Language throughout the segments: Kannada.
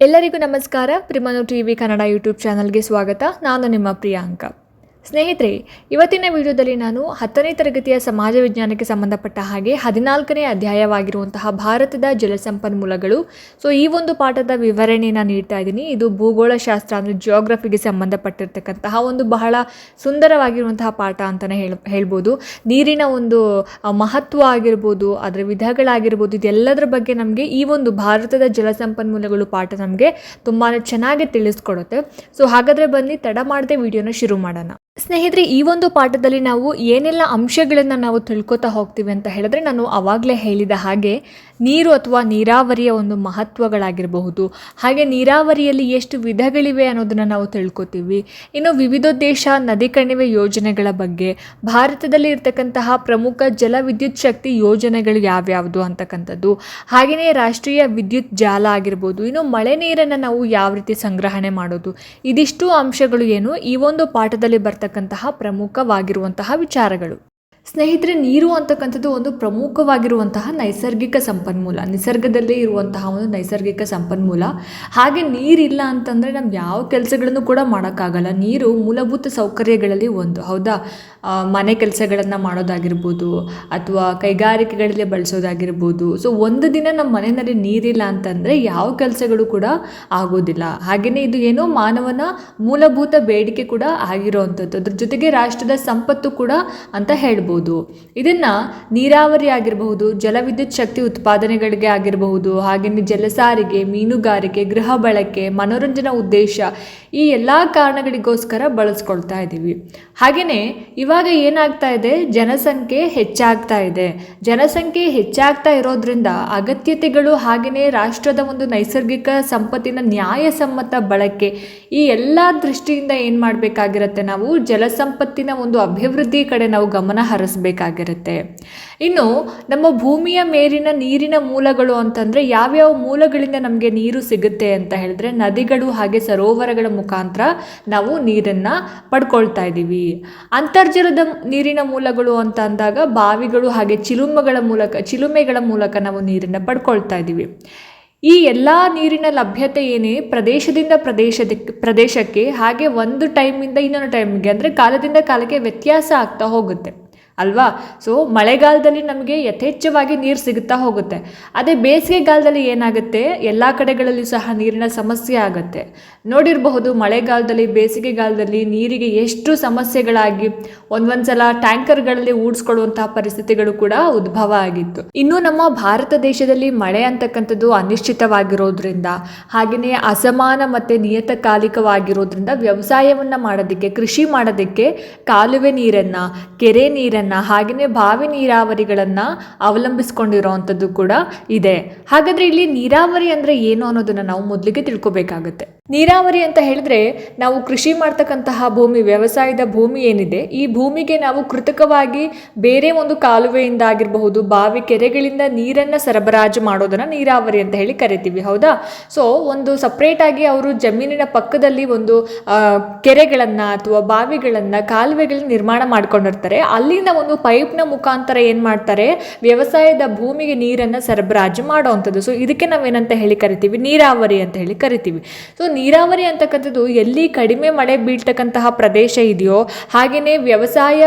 ಎಲ್ಲರಿಗೂ ನಮಸ್ಕಾರ. ಪ್ರಿಮನು ಟಿ ವಿ ಕನ್ನಡ ಯೂಟ್ಯೂಬ್ ಚಾನಲ್ಗೆ ಸ್ವಾಗತ. ನಾನು ನಿಮ್ಮ ಪ್ರಿಯಾಂಕ. ಸ್ನೇಹಿತರೆ, ಇವತ್ತಿನ ವಿಡಿಯೋದಲ್ಲಿ ನಾನು ಹತ್ತನೇ ತರಗತಿಯ ಸಮಾಜ ವಿಜ್ಞಾನಕ್ಕೆ ಸಂಬಂಧಪಟ್ಟ ಹಾಗೆ ಹದಿನಾಲ್ಕನೇ ಅಧ್ಯಾಯವಾಗಿರುವಂತಹ ಭಾರತದ ಜಲಸಂಪನ್ಮೂಲಗಳು. ಸೊ ಈ ಒಂದು ಪಾಠದ ವಿವರಣೆಯನ್ನು ನೀಡ್ತಾ ಇದ್ದೀನಿ. ಇದು ಭೂಗೋಳಶಾಸ್ತ್ರ ಅಂದರೆ ಜಿಯೋಗ್ರಫಿಗೆ ಸಂಬಂಧಪಟ್ಟಿರ್ತಕ್ಕಂತಹ ಒಂದು ಬಹಳ ಸುಂದರವಾಗಿರುವಂತಹ ಪಾಠ ಅಂತಲೇ ಹೇಳ, ಹೇಳ್ಬೋದು. ನೀರಿನ ಒಂದು ಮಹತ್ವ ಆಗಿರ್ಬೋದು, ಅದರ ವಿಧಗಳಾಗಿರ್ಬೋದು, ಇದೆಲ್ಲದರ ಬಗ್ಗೆ ನಮಗೆ ಈ ಒಂದು ಭಾರತದ ಜಲಸಂಪನ್ಮೂಲಗಳು ಪಾಠ ನಮಗೆ ತುಂಬಾ ಚೆನ್ನಾಗಿ ತಿಳಿಸ್ಕೊಡುತ್ತೆ. ಸೊ ಹಾಗಾದರೆ ಬನ್ನಿ, ತಡ ಮಾಡದೆ ವಿಡಿಯೋನ ಶುರು ಮಾಡೋಣ. ಸ್ನೇಹಿತರೆ, ಈ ಒಂದು ಪಾಠದಲ್ಲಿ ನಾವು ಏನೆಲ್ಲ ಅಂಶಗಳನ್ನು ನಾವು ತಿಳ್ಕೊತಾ ಹೋಗ್ತೀವಿ ಅಂತ ಹೇಳಿದ್ರೆ ನಾನು ಆವಾಗಲೇ ಹೇಳಿದ ಹಾಗೆ ನೀರು ಅಥವಾ ನೀರಾವರಿಯ ಒಂದು ಮಹತ್ವಗಳಾಗಿರಬಹುದು. ಹಾಗೆ ನೀರಾವರಿಯಲ್ಲಿ ಎಷ್ಟು ವಿಧಗಳಿವೆ ಅನ್ನೋದನ್ನು ನಾವು ತಿಳ್ಕೊತೀವಿ. ಇನ್ನು ವಿವಿಧೋದ್ದೇಶ ನದಿ ಕಣಿವೆ ಯೋಜನೆಗಳ ಬಗ್ಗೆ, ಭಾರತದಲ್ಲಿ ಇರತಕ್ಕಂತಹ ಪ್ರಮುಖ ಜಲ ವಿದ್ಯುತ್ ಶಕ್ತಿ ಯೋಜನೆಗಳು ಯಾವ್ಯಾವುದು ಅಂತಕ್ಕಂಥದ್ದು. ಹಾಗೆಯೇ ರಾಷ್ಟ್ರೀಯ ವಿದ್ಯುತ್ ಜಾಲ ಆಗಿರ್ಬೋದು ಇನ್ನು ಮಳೆ ನೀರನ್ನು ನಾವು ಯಾವ ರೀತಿ ಸಂಗ್ರಹಣೆ ಮಾಡೋದು. ಇದಿಷ್ಟು ಅಂಶಗಳು ಏನು ಈ ಒಂದು ಪಾಠದಲ್ಲಿ ಬರ್ತಕ್ಕಂತಹ ಪ್ರಮುಖವಾಗಿರುವಂತಹ ವಿಚಾರಗಳು. ಸ್ನೇಹಿತರೆ, ನೀರು ಅಂತಕ್ಕಂಥದ್ದು ಒಂದು ಪ್ರಮುಖವಾಗಿರುವಂತಹ ನೈಸರ್ಗಿಕ ಸಂಪನ್ಮೂಲ, ನಿಸರ್ಗದಲ್ಲೇ ಇರುವಂತಹ ಒಂದು ನೈಸರ್ಗಿಕ ಸಂಪನ್ಮೂಲ. ಹಾಗೆ ನೀರಿಲ್ಲ ಅಂತಂದರೆ ನಮ್ಗೆ ಯಾವ ಕೆಲಸಗಳನ್ನು ಕೂಡ ಮಾಡೋಕ್ಕಾಗಲ್ಲ. ನೀರು ಮೂಲಭೂತ ಸೌಕರ್ಯಗಳಲ್ಲಿ ಒಂದು, ಹೌದಾ? ಮನೆ ಕೆಲಸಗಳನ್ನು ಮಾಡೋದಾಗಿರ್ಬೋದು, ಅಥವಾ ಕೈಗಾರಿಕೆಗಳಲ್ಲಿ ಬಳಸೋದಾಗಿರ್ಬೋದು. ಸೊ ಒಂದು ದಿನ ನಮ್ಮ ಮನೆಯಲ್ಲಿ ನೀರಿಲ್ಲ ಅಂತಂದರೆ ಯಾವ ಕೆಲಸಗಳು ಕೂಡ ಆಗೋದಿಲ್ಲ. ಹಾಗೆಯೇ ಇದು ಏನೋ ಮಾನವನ ಮೂಲಭೂತ ಬೇಡಿಕೆ ಕೂಡ ಆಗಿರೋವಂಥದ್ದು ಅದ್ರ ಜೊತೆಗೆ ರಾಷ್ಟ್ರದ ಸಂಪತ್ತು ಕೂಡ ಅಂತ ಹೇಳ್ಬೋದು. ಇದನ್ನು ನೀರಾವರಿ ಆಗಿರಬಹುದು, ಜಲವಿದ್ಯುತ್ ಶಕ್ತಿ ಉತ್ಪಾದನೆಗಳಿಗೆ ಆಗಿರಬಹುದು ಹಾಗೆಯೇ ಜಲಸಾರಿಗೆ, ಮೀನುಗಾರಿಕೆ, ಗೃಹ ಬಳಕೆ, ಮನೋರಂಜನಾ ಉದ್ದೇಶ ಈ ಎಲ್ಲ ಕಾರಣಗಳಿಗೋಸ್ಕರ ಬಳಸ್ಕೊಳ್ತಾ ಇದ್ದೀವಿ ಹಾಗೆಯೇ ಇವಾಗ ಏನಾಗ್ತಾ ಇದೆ? ಜನಸಂಖ್ಯೆ ಹೆಚ್ಚಾಗ್ತಾ ಇದೆ. ಜನಸಂಖ್ಯೆ ಹೆಚ್ಚಾಗ್ತಾ ಇರೋದ್ರಿಂದ ಅಗತ್ಯತೆಗಳು ಹಾಗೆಯೇ ರಾಷ್ಟ್ರದ ಒಂದು ನೈಸರ್ಗಿಕ ಸಂಪತ್ತಿನ ನ್ಯಾಯಸಮ್ಮತ ಬಳಕೆ ಈ ಎಲ್ಲ ದೃಷ್ಟಿಯಿಂದ ಏನು ಮಾಡಬೇಕಾಗಿರುತ್ತೆ ನಾವು? ಜಲಸಂಪತ್ತಿನ ಒಂದು ಅಭಿವೃದ್ಧಿ ಕಡೆ ನಾವು ಗಮನ ಹರಿಸ್ಬೇಕಾಗಿರುತ್ತೆ ಇನ್ನು ನಮ್ಮ ಭೂಮಿಯ ಮೇಲಿನ ನೀರಿನ ಮೂಲಗಳು ಅಂತಂದರೆ ಯಾವ್ಯಾವ ಮೂಲಗಳಿಂದ ನಮಗೆ ನೀರು ಸಿಗುತ್ತೆ ಅಂತ ಹೇಳಿದ್ರೆ ನದಿಗಳು ಹಾಗೆ ಸರೋವರಗಳ ಮುಖಾಂತರ ನಾವು ನೀರನ್ನು ಪಡ್ಕೊಳ್ತಾ ಇದ್ದೀವಿ. ಅಂತರ್ಜಲದ ನೀರಿನ ಮೂಲಗಳು ಅಂತ ಅಂದಾಗ ಬಾವಿಗಳು ಹಾಗೆ ಚಿಲುಮಗಳ ಮೂಲಕ, ಚಿಲುಮೆಗಳ ಮೂಲಕ ನಾವು ನೀರನ್ನು ಪಡ್ಕೊಳ್ತಾ ಇದ್ದೀವಿ. ಈ ಎಲ್ಲ ನೀರಿನ ಲಭ್ಯತೆ ಏನೇ ಪ್ರದೇಶದಿಂದ ಪ್ರದೇಶದ ಪ್ರದೇಶಕ್ಕೆ ಹಾಗೆ ಒಂದು ಟೈಮಿಂದ ಇನ್ನೊಂದು ಟೈಮ್ಗೆ ಅಂದರೆ ಕಾಲದಿಂದ ಕಾಲಕ್ಕೆ ವ್ಯತ್ಯಾಸ ಆಗ್ತಾ ಹೋಗುತ್ತೆ. ಅಲ್ವಾ? ಸೊ ಮಳೆಗಾಲದಲ್ಲಿ ನಮಗೆ ಯಥೇಚ್ಛವಾಗಿ ನೀರು ಸಿಗುತ್ತಾ ಹೋಗುತ್ತೆ. ಅದೇ ಬೇಸಿಗೆಗಾಲದಲ್ಲಿ ಏನಾಗುತ್ತೆ? ಎಲ್ಲ ಕಡೆಗಳಲ್ಲಿ ಸಹ ನೀರಿನ ಸಮಸ್ಯೆ ಆಗುತ್ತೆ. ನೋಡಿರಬಹುದು, ಮಳೆಗಾಲದಲ್ಲಿ, ಬೇಸಿಗೆಗಾಲದಲ್ಲಿ ನೀರಿಗೆ ಎಷ್ಟು ಸಮಸ್ಯೆಗಳಾಗಿ ಒಂದೊಂದು ಸಲ ಟ್ಯಾಂಕರ್ಗಳಲ್ಲಿ ಊಡಿಸ್ಕೊಳ್ಳುವಂತಹ ಪರಿಸ್ಥಿತಿಗಳು ಕೂಡ ಉದ್ಭವ ಆಗಿತ್ತು. ಇನ್ನು ನಮ್ಮ ಭಾರತ ದೇಶದಲ್ಲಿ ಮಳೆ ಅಂತಕ್ಕಂಥದ್ದು ಅನಿಶ್ಚಿತವಾಗಿರೋದ್ರಿಂದ, ಹಾಗೆಯೇ ಅಸಮಾನ ಮತ್ತು ನಿಯತಕಾಲಿಕವಾಗಿರೋದ್ರಿಂದ ವ್ಯವಸಾಯವನ್ನು ಮಾಡೋದಕ್ಕೆ, ಕೃಷಿ ಮಾಡೋದಕ್ಕೆ ಕಾಲುವೆ ನೀರನ್ನು, ಕೆರೆ ನೀರನ್ನು ಹಾಗೆಯೇ ಬಾವಿ ನೀರಾವರಿಗಳನ್ನು ಅವಲಂಬಿಸ್ಕೊಂಡಿರೋವಂಥದ್ದು ಕೂಡ ಇದೆ. ಹಾಗಾದರೆ ಇಲ್ಲಿ ನೀರಾವರಿ ಅಂದರೆ ಏನು ಅನ್ನೋದನ್ನು ನಾವು ಮೊದಲಿಗೆ ತಿಳ್ಕೊಬೇಕಾಗುತ್ತೆ. ನೀರಾವರಿ ಅಂತ ಹೇಳಿದ್ರೆ ನಾವು ಕೃಷಿ ಮಾಡ್ತಕ್ಕಂತಹ ಭೂಮಿ, ವ್ಯವಸಾಯದ ಭೂಮಿ ಏನಿದೆ, ಈ ಭೂಮಿಗೆ ನಾವು ಕೃತಕವಾಗಿ ಬೇರೆ ಒಂದು ಕಾಲುವೆಯಿಂದ ಆಗಿರಬಹುದು, ಬಾವಿ ಕೆರೆಗಳಿಂದ ನೀರನ್ನು ಸರಬರಾಜು ಮಾಡೋದನ್ನು ನೀರಾವರಿ ಅಂತ ಹೇಳಿ ಕರಿತೀವಿ, ಹೌದಾ? ಸೊ ಒಂದು ಸಪ್ರೇಟಾಗಿ ಅವರು ಜಮೀನಿನ ಪಕ್ಕದಲ್ಲಿ ಒಂದು ಕೆರೆಗಳನ್ನು ಅಥವಾ ಬಾವಿಗಳನ್ನ, ಕಾಲುವೆಗಳನ್ನ ನಿರ್ಮಾಣ ಮಾಡ್ಕೊಂಡಿರ್ತಾರೆ. ಅಲ್ಲಿಂದ ಒಂದು ಪೈಪ್ನ ಮುಖಾಂತರ ಏನು ಮಾಡ್ತಾರೆ? ವ್ಯವಸಾಯದ ಭೂಮಿಗೆ ನೀರನ್ನು ಸರಬರಾಜು ಮಾಡೋವಂಥದ್ದು ಸೊ ಇದಕ್ಕೆ ನಾವೇನಂತ ಹೇಳಿ ಕರಿತೀವಿ? ನೀರಾವರಿ ಅಂತ ಹೇಳಿ ಕರಿತೀವಿ. ಸೊ ನೀರಾವರಿ ಅಂತಕ್ಕಂಥದ್ದು ಎಲ್ಲಿ ಕಡಿಮೆ ಮಳೆ ಬೀಳ್ತಕ್ಕಂತಹ ಪ್ರದೇಶ ಇದೆಯೋ ಹಾಗೆಯೇ ವ್ಯವಸಾಯ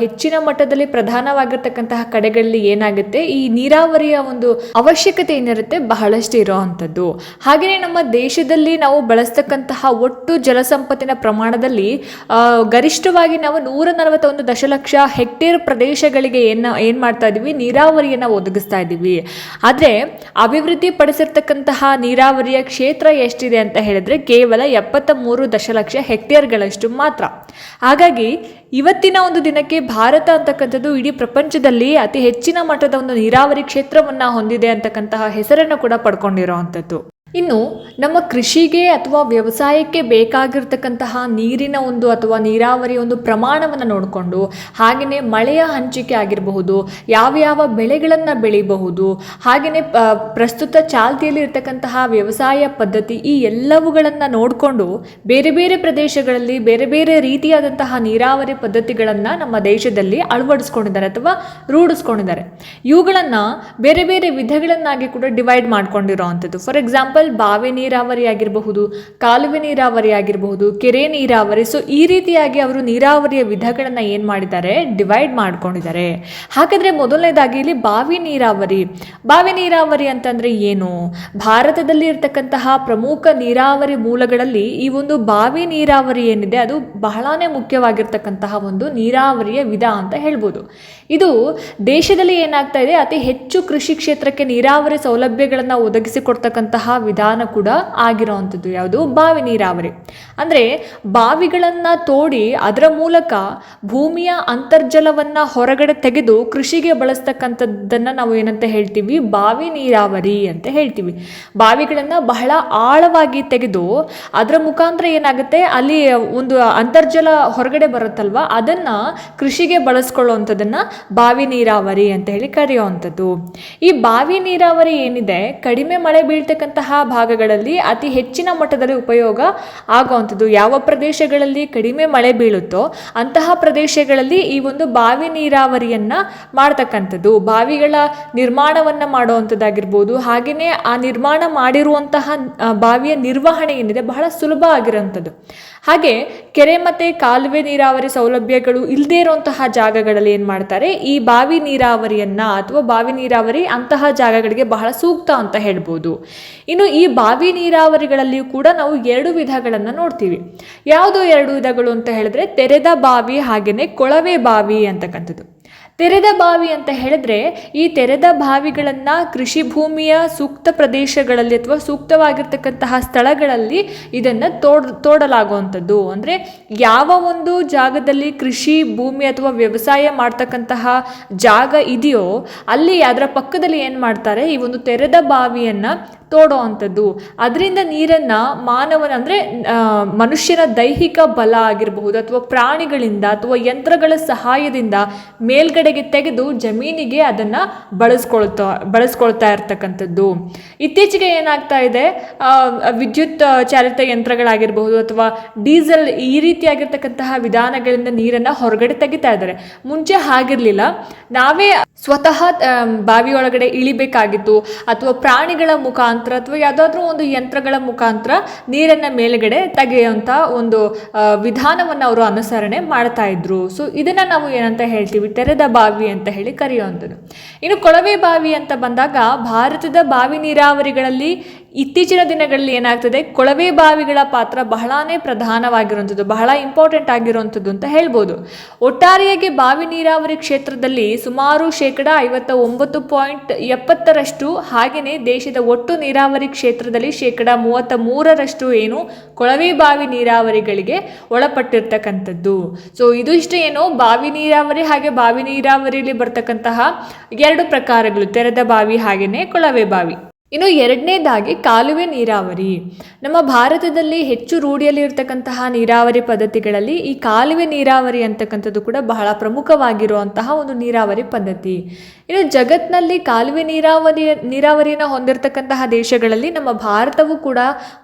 ಹೆಚ್ಚಿನ ಮಟ್ಟದಲ್ಲಿ ಪ್ರಧಾನವಾಗಿರ್ತಕ್ಕಂತಹ ಕಡೆಗಳಲ್ಲಿ ಏನಾಗುತ್ತೆ, ಈ ನೀರಾವರಿಯ ಒಂದು ಅವಶ್ಯಕತೆ ಏನಿರುತ್ತೆ ಬಹಳಷ್ಟು ಇರೋವಂಥದ್ದು ಹಾಗೆಯೇ ನಮ್ಮ ದೇಶದಲ್ಲಿ ನಾವು ಬಳಸ್ತಕ್ಕಂತಹ ಒಟ್ಟು ಜಲಸಂಪತ್ತಿನ ಪ್ರಮಾಣದಲ್ಲಿ ಗರಿಷ್ಠವಾಗಿ ನಾವು ನೂರ ನಲವತ್ತೊಂದು ದಶಲಕ್ಷ ಹೆಕ್ಟೇರ್ ಪ್ರದೇಶಗಳಿಗೆ ಏನು ಏನು ಮಾಡ್ತಾ ಇದ್ದೀವಿ ನೀರಾವರಿಯನ್ನು ಒದಗಿಸ್ತಾ ಇದ್ದೀವಿ ಆದರೆ ಅಭಿವೃದ್ಧಿ ಪಡಿಸಿರ್ತಕ್ಕಂತಹ ನೀರಾವರಿಯ ಕ್ಷೇತ್ರ ಎಷ್ಟಿದೆ ಅಂತ ಹೇಳಿದ್ರೆ ಕೇವಲ ಎಪ್ಪತ್ತ ಮೂರು ದಶಲಕ್ಷ ಹೆಕ್ಟೇರ್ಗಳಷ್ಟು ಮಾತ್ರ. ಹಾಗಾಗಿ ಇವತ್ತಿನ ಒಂದು ದಿನಕ್ಕೆ ಭಾರತ ಅಂತಕ್ಕಂಥದ್ದು ಇಡೀ ಪ್ರಪಂಚದಲ್ಲಿ ಅತಿ ಹೆಚ್ಚಿನ ಮಟ್ಟದ ಒಂದು ನೀರಾವರಿ ಕ್ಷೇತ್ರವನ್ನು ಹೊಂದಿದೆ ಅಂತಕ್ಕಂತಹ ಹೆಸರನ್ನು ಕೂಡ ಪಡ್ಕೊಂಡಿರೋ ಅಂಥದ್ದು ಇನ್ನು ನಮ್ಮ ಕೃಷಿಗೆ ಅಥವಾ ವ್ಯವಸಾಯಕ್ಕೆ ಬೇಕಾಗಿರ್ತಕ್ಕಂತಹ ನೀರಿನ ಒಂದು ಅಥವಾ ನೀರಾವರಿ ಒಂದು ಪ್ರಮಾಣವನ್ನು ನೋಡಿಕೊಂಡು ಹಾಗೆಯೇ ಮಳೆಯ ಹಂಚಿಕೆ ಆಗಿರಬಹುದು, ಯಾವ ಯಾವ ಬೆಳೆಗಳನ್ನು ಬೆಳಿಬಹುದು, ಹಾಗೆಯೇ ಪ್ರಸ್ತುತ ಚಾಲ್ತಿಯಲ್ಲಿ ಇರ್ತಕ್ಕಂತಹ ವ್ಯವಸಾಯ ಪದ್ಧತಿ ಈ ಎಲ್ಲವುಗಳನ್ನು ನೋಡಿಕೊಂಡು ಬೇರೆ ಬೇರೆ ಪ್ರದೇಶಗಳಲ್ಲಿ ಬೇರೆ ಬೇರೆ ರೀತಿಯಾದಂತಹ ನೀರಾವರಿ ಪದ್ಧತಿಗಳನ್ನು ನಮ್ಮ ದೇಶದಲ್ಲಿ ಅಳವಡಿಸ್ಕೊಂಡಿದ್ದಾರೆ ಅಥವಾ ರೂಢಿಸ್ಕೊಂಡಿದ್ದಾರೆ. ಇವುಗಳನ್ನು ಬೇರೆ ಬೇರೆ ವಿಧಗಳನ್ನಾಗಿ ಕೂಡ ಡಿವೈಡ್ ಮಾಡ್ಕೊಂಡಿರೋ ಅಂಥದ್ದು ಫಾರ್ ಎಕ್ಸಾಂಪಲ್ ಎಕ್ಸಾಂಪಲ್ ಬಾವಿ ನೀರಾವರಿ ಆಗಿರಬಹುದು, ಕಾಲುವೆ ನೀರಾವರಿ ಆಗಿರಬಹುದು, ಕೆರೆ ನೀರಾವರಿ. ಸೊ ಈ ರೀತಿಯಾಗಿ ಅವರು ನೀರಾವರಿಯ ವಿಧಗಳನ್ನು ಏನು ಮಾಡಿದ್ದಾರೆ? ಡಿವೈಡ್ ಮಾಡ್ಕೊಂಡಿದ್ದಾರೆ. ಹಾಗಾದರೆ ಮೊದಲನೇದಾಗಿ ಇಲ್ಲಿ ಬಾವಿ ನೀರಾವರಿ. ಬಾವಿ ನೀರಾವರಿ ಅಂತಂದರೆ ಏನು? ಭಾರತದಲ್ಲಿ ಇರತಕ್ಕಂತಹ ಪ್ರಮುಖ ನೀರಾವರಿ ಮೂಲಗಳಲ್ಲಿ ಈ ಒಂದು ಬಾವಿ ನೀರಾವರಿ ಏನಿದೆ, ಅದು ಬಹಳಾನೇ ಮುಖ್ಯವಾಗಿರ್ತಕ್ಕಂತಹ ಒಂದು ನೀರಾವರಿಯ ವಿಧ ಅಂತ ಹೇಳ್ಬೋದು. ಇದು ದೇಶದಲ್ಲಿ ಏನಾಗ್ತಾ ಇದೆ, ಅತಿ ಹೆಚ್ಚು ಕೃಷಿ ಕ್ಷೇತ್ರಕ್ಕೆ ನೀರಾವರಿ ಸೌಲಭ್ಯಗಳನ್ನು ಒದಗಿಸಿಕೊಡ್ತಕ್ಕಂತಹ ವಿಧಾನ ಕೂಡ ಆಗಿರೋವಂಥದ್ದು ಯಾವುದು? ಬಾವಿ ನೀರಾವರಿ. ಅಂದರೆ ಬಾವಿಗಳನ್ನು ತೋಡಿ ಅದರ ಮೂಲಕ ಭೂಮಿಯ ಅಂತರ್ಜಲವನ್ನು ಹೊರಗಡೆ ತೆಗೆದು ಕೃಷಿಗೆ ಬಳಸ್ತಕ್ಕಂಥದ್ದನ್ನು ನಾವು ಏನಂತ ಹೇಳ್ತೀವಿ? ಬಾವಿ ನೀರಾವರಿ ಅಂತ ಹೇಳ್ತೀವಿ. ಬಾವಿಗಳನ್ನು ಬಹಳ ಆಳವಾಗಿ ತೆಗೆದು ಅದರ ಮುಖಾಂತರ ಏನಾಗುತ್ತೆ? ಅಲ್ಲಿ ಒಂದು ಅಂತರ್ಜಲ ಹೊರಗಡೆ ಬರುತ್ತಲ್ವ? ಅದನ್ನು ಕೃಷಿಗೆ ಬಳಸ್ಕೊಳ್ಳುವಂಥದ್ದನ್ನು ಬಾವಿ ನೀರಾವರಿ ಅಂತ ಹೇಳಿ ಕರೆಯುವಂಥದ್ದು ಈ ಬಾವಿ ನೀರಾವರಿ ಏನಿದೆ? ಕಡಿಮೆ ಮಳೆ ಬೀಳ್ತಕ್ಕಂತಹ ಭಾಗಗಳಲ್ಲಿ ಅತಿ ಹೆಚ್ಚಿನ ಮಟ್ಟದಲ್ಲಿ ಉಪಯೋಗ ಆಗುವಂಥದ್ದು. ಯಾವ ಪ್ರದೇಶಗಳಲ್ಲಿ ಕಡಿಮೆ ಮಳೆ ಬೀಳುತ್ತೋ ಅಂತಹ ಪ್ರದೇಶಗಳಲ್ಲಿ ಈ ಒಂದು ಬಾವಿ ನೀರಾವರಿಯನ್ನು ಮಾಡ್ತಕ್ಕಂಥದ್ದು. ಬಾವಿಗಳ ನಿರ್ಮಾಣವನ್ನು ಮಾಡುವಂಥದ್ದಾಗಿರ್ಬೋದು. ಹಾಗೆಯೇ ಆ ನಿರ್ಮಾಣ ಮಾಡಿರುವಂತಹ ಬಾವಿಯ ನಿರ್ವಹಣೆ ಏನಿದೆ ಬಹಳ ಸುಲಭ ಆಗಿರೋಂಥದ್ದು ಹಾಗೆ ಕೆರೆ ಮತ್ತು ಕಾಲುವೆ ನೀರಾವರಿ ಸೌಲಭ್ಯಗಳು ಇಲ್ಲದೇ ಇರುವಂತಹ ಜಾಗಗಳಲ್ಲಿ ಏನು ಮಾಡ್ತಾರೆ? ಈ ಬಾವಿ ನೀರಾವರಿಯನ್ನು ಅಥವಾ ಬಾವಿ ನೀರಾವರಿ ಅಂತಹ ಜಾಗಗಳಿಗೆ ಬಹಳ ಸೂಕ್ತ ಅಂತ ಹೇಳ್ಬೋದು. ಇನ್ನು ಈ ಬಾವಿ ನೀರಾವರಿಗಳಲ್ಲಿಯೂ ಕೂಡ ನಾವು ಎರಡು ವಿಧಗಳನ್ನು ನೋಡ್ತೀವಿ. ಯಾವುದು ಎರಡು ವಿಧಗಳು ಅಂತ ಹೇಳಿದ್ರೆ ತೆರೆದ ಬಾವಿ ಹಾಗೆಯೇ ಕೊಳವೆ ಬಾವಿ ಅಂತಕ್ಕಂಥದ್ದು ತೆರೆದ ಬಾವಿ ಅಂತ ಹೇಳಿದ್ರೆ ಈ ತೆರೆದ ಬಾವಿಗಳನ್ನು ಕೃಷಿ ಭೂಮಿಯ ಸೂಕ್ತ ಪ್ರದೇಶಗಳಲ್ಲಿ ಅಥವಾ ಸೂಕ್ತವಾಗಿರ್ತಕ್ಕಂತಹ ಸ್ಥಳಗಳಲ್ಲಿ ಇದನ್ನು ತೋಡ್, ತೋಡಲಾಗುವಂಥದ್ದು. ಅಂದರೆ ಯಾವ ಒಂದು ಜಾಗದಲ್ಲಿ ಕೃಷಿ ಭೂಮಿ ಅಥವಾ ವ್ಯವಸಾಯ ಮಾಡ್ತಕ್ಕಂತಹ ಜಾಗ ಇದೆಯೋ ಅಲ್ಲಿ ಅದರ ಪಕ್ಕದಲ್ಲಿ ಏನು ಮಾಡ್ತಾರೆ? ಈ ಒಂದು ತೆರೆದ ಬಾವಿಯನ್ನು ತೋಡೋ ಅಂಥದ್ದು. ಅದರಿಂದ ನೀರನ್ನು ಮಾನವನ ಅಂದರೆ ಮನುಷ್ಯನ ದೈಹಿಕ ಬಲ ಆಗಿರಬಹುದು ಅಥವಾ ಪ್ರಾಣಿಗಳಿಂದ ಅಥವಾ ಯಂತ್ರಗಳ ಸಹಾಯದಿಂದ ಮೇಲ್ಗಡೆಗೆ ತೆಗೆದು ಜಮೀನಿಗೆ ಅದನ್ನು ಬಳಸ್ಕೊಳ್ತಾ ಬಳಸ್ಕೊಳ್ತಾ ಇರ್ತಕ್ಕಂಥದ್ದು. ಇತ್ತೀಚೆಗೆ ಏನಾಗ್ತಾ ಇದೆ ವಿದ್ಯುತ್ ಚಾಲಿತ ಯಂತ್ರಗಳಾಗಿರಬಹುದು ಅಥವಾ ಡೀಸೆಲ್ ಈ ರೀತಿಯಾಗಿರ್ತಕ್ಕಂತಹ ವಿಧಾನಗಳಿಂದ ನೀರನ್ನು ಹೊರಗಡೆ ತೆಗಿತಾ ಇದ್ದಾರೆ. ಮುಂಚೆ ಹಾಗಿರಲಿಲ್ಲ. ನಾವೇ ಸ್ವತಃ ಬಾವಿಯೊಳಗಡೆ ಇಳಿಬೇಕಾಗಿತ್ತು ಅಥವಾ ಪ್ರಾಣಿಗಳ ಮುಖಾಂತರ ಅಥವಾ ಯಾವುದಾದ್ರೂ ಒಂದು ಯಂತ್ರಗಳ ಮುಖಾಂತರ ನೀರನ್ನು ಮೇಲ್ಗಡೆ ತೆಗೆಯುವಂಥ ಒಂದು ವಿಧಾನವನ್ನು ಅವರು ಅನುಸರಣೆ ಮಾಡ್ತಾ ಇದ್ರು. ಸೊ ಇದನ್ನು ನಾವು ಏನಂತ ಹೇಳ್ತೀವಿ? ತೆರೆದ ಬಾವಿ ಅಂತ ಹೇಳಿ ಕರೆಯುವಂಥದ್ದು ಇನ್ನು ಕೊಳವೆ ಬಾವಿ ಅಂತ ಬಂದಾಗ ಭಾರತದ ಬಾವಿ ನೀರಾವರಿಗಳಲ್ಲಿ ಇತ್ತೀಚಿನ ದಿನಗಳಲ್ಲಿ ಏನಾಗ್ತದೆ, ಕೊಳವೆ ಬಾವಿಗಳ ಪಾತ್ರ ಬಹಳಾನೇ ಪ್ರಧಾನವಾಗಿರುವಂಥದ್ದು, ಬಹಳ ಇಂಪಾರ್ಟೆಂಟ್ ಆಗಿರುವಂಥದ್ದು ಅಂತ ಹೇಳ್ಬೋದು. ಒಟ್ಟಾರೆಯಾಗಿ ಬಾವಿ ನೀರಾವರಿ ಕ್ಷೇತ್ರದಲ್ಲಿ ಸುಮಾರು ಶೇಕಡ ಐವತ್ತ ಒಂಬತ್ತು ಪಾಯಿಂಟ್ ಎಪ್ಪತ್ತರಷ್ಟು, ಹಾಗೆಯೇ ದೇಶದ ಒಟ್ಟು ನೀರಾವರಿ ಕ್ಷೇತ್ರದಲ್ಲಿ ಶೇಕಡ ಮೂವತ್ತ ಮೂರರಷ್ಟು ಏನು ಕೊಳವೆ ಬಾವಿ ನೀರಾವರಿಗಳಿಗೆ ಒಳಪಟ್ಟಿರ್ತಕ್ಕಂಥದ್ದು. ಸೊ ಇದು ಇಷ್ಟು ಏನು, ಬಾವಿ ನೀರಾವರಿ ಹಾಗೆ ಬಾವಿ ನೀರಾವರಿಯಲ್ಲಿ ಬರ್ತಕ್ಕಂತಹ ಎರಡು ಪ್ರಕಾರಗಳು, ತೆರೆದ ಬಾವಿ ಹಾಗೆಯೇ ಕೊಳವೆ ಬಾವಿ. ಇನ್ನು ಎರಡನೇದಾಗಿ ಕಾಲುವೆ ನೀರಾವರಿ. ನಮ್ಮ ಭಾರತದಲ್ಲಿ ಹೆಚ್ಚು ರೂಢಿಯಲ್ಲಿ ಇರತಕ್ಕಂತಹ ನೀರಾವರಿ ಪದ್ಧತಿಗಳಲ್ಲಿ ಈ ಕಾಲುವೆ ನೀರಾವರಿ ಅಂತಕ್ಕಂಥದ್ದು ಕೂಡ ಬಹಳ ಪ್ರಮುಖವಾಗಿರುವಂತಹ ಒಂದು ನೀರಾವರಿ ಪದ್ಧತಿ. ಇನ್ನು ಜಗತ್ತಿನಲ್ಲಿ ಕಾಲುವೆ ನೀರಾವರಿ, ನೀರಾವರಿಯನ್ನು ಹೊಂದಿರತಕ್ಕಂತಹ ದೇಶಗಳಲ್ಲಿ ನಮ್ಮ ಭಾರತವು ಕೂಡ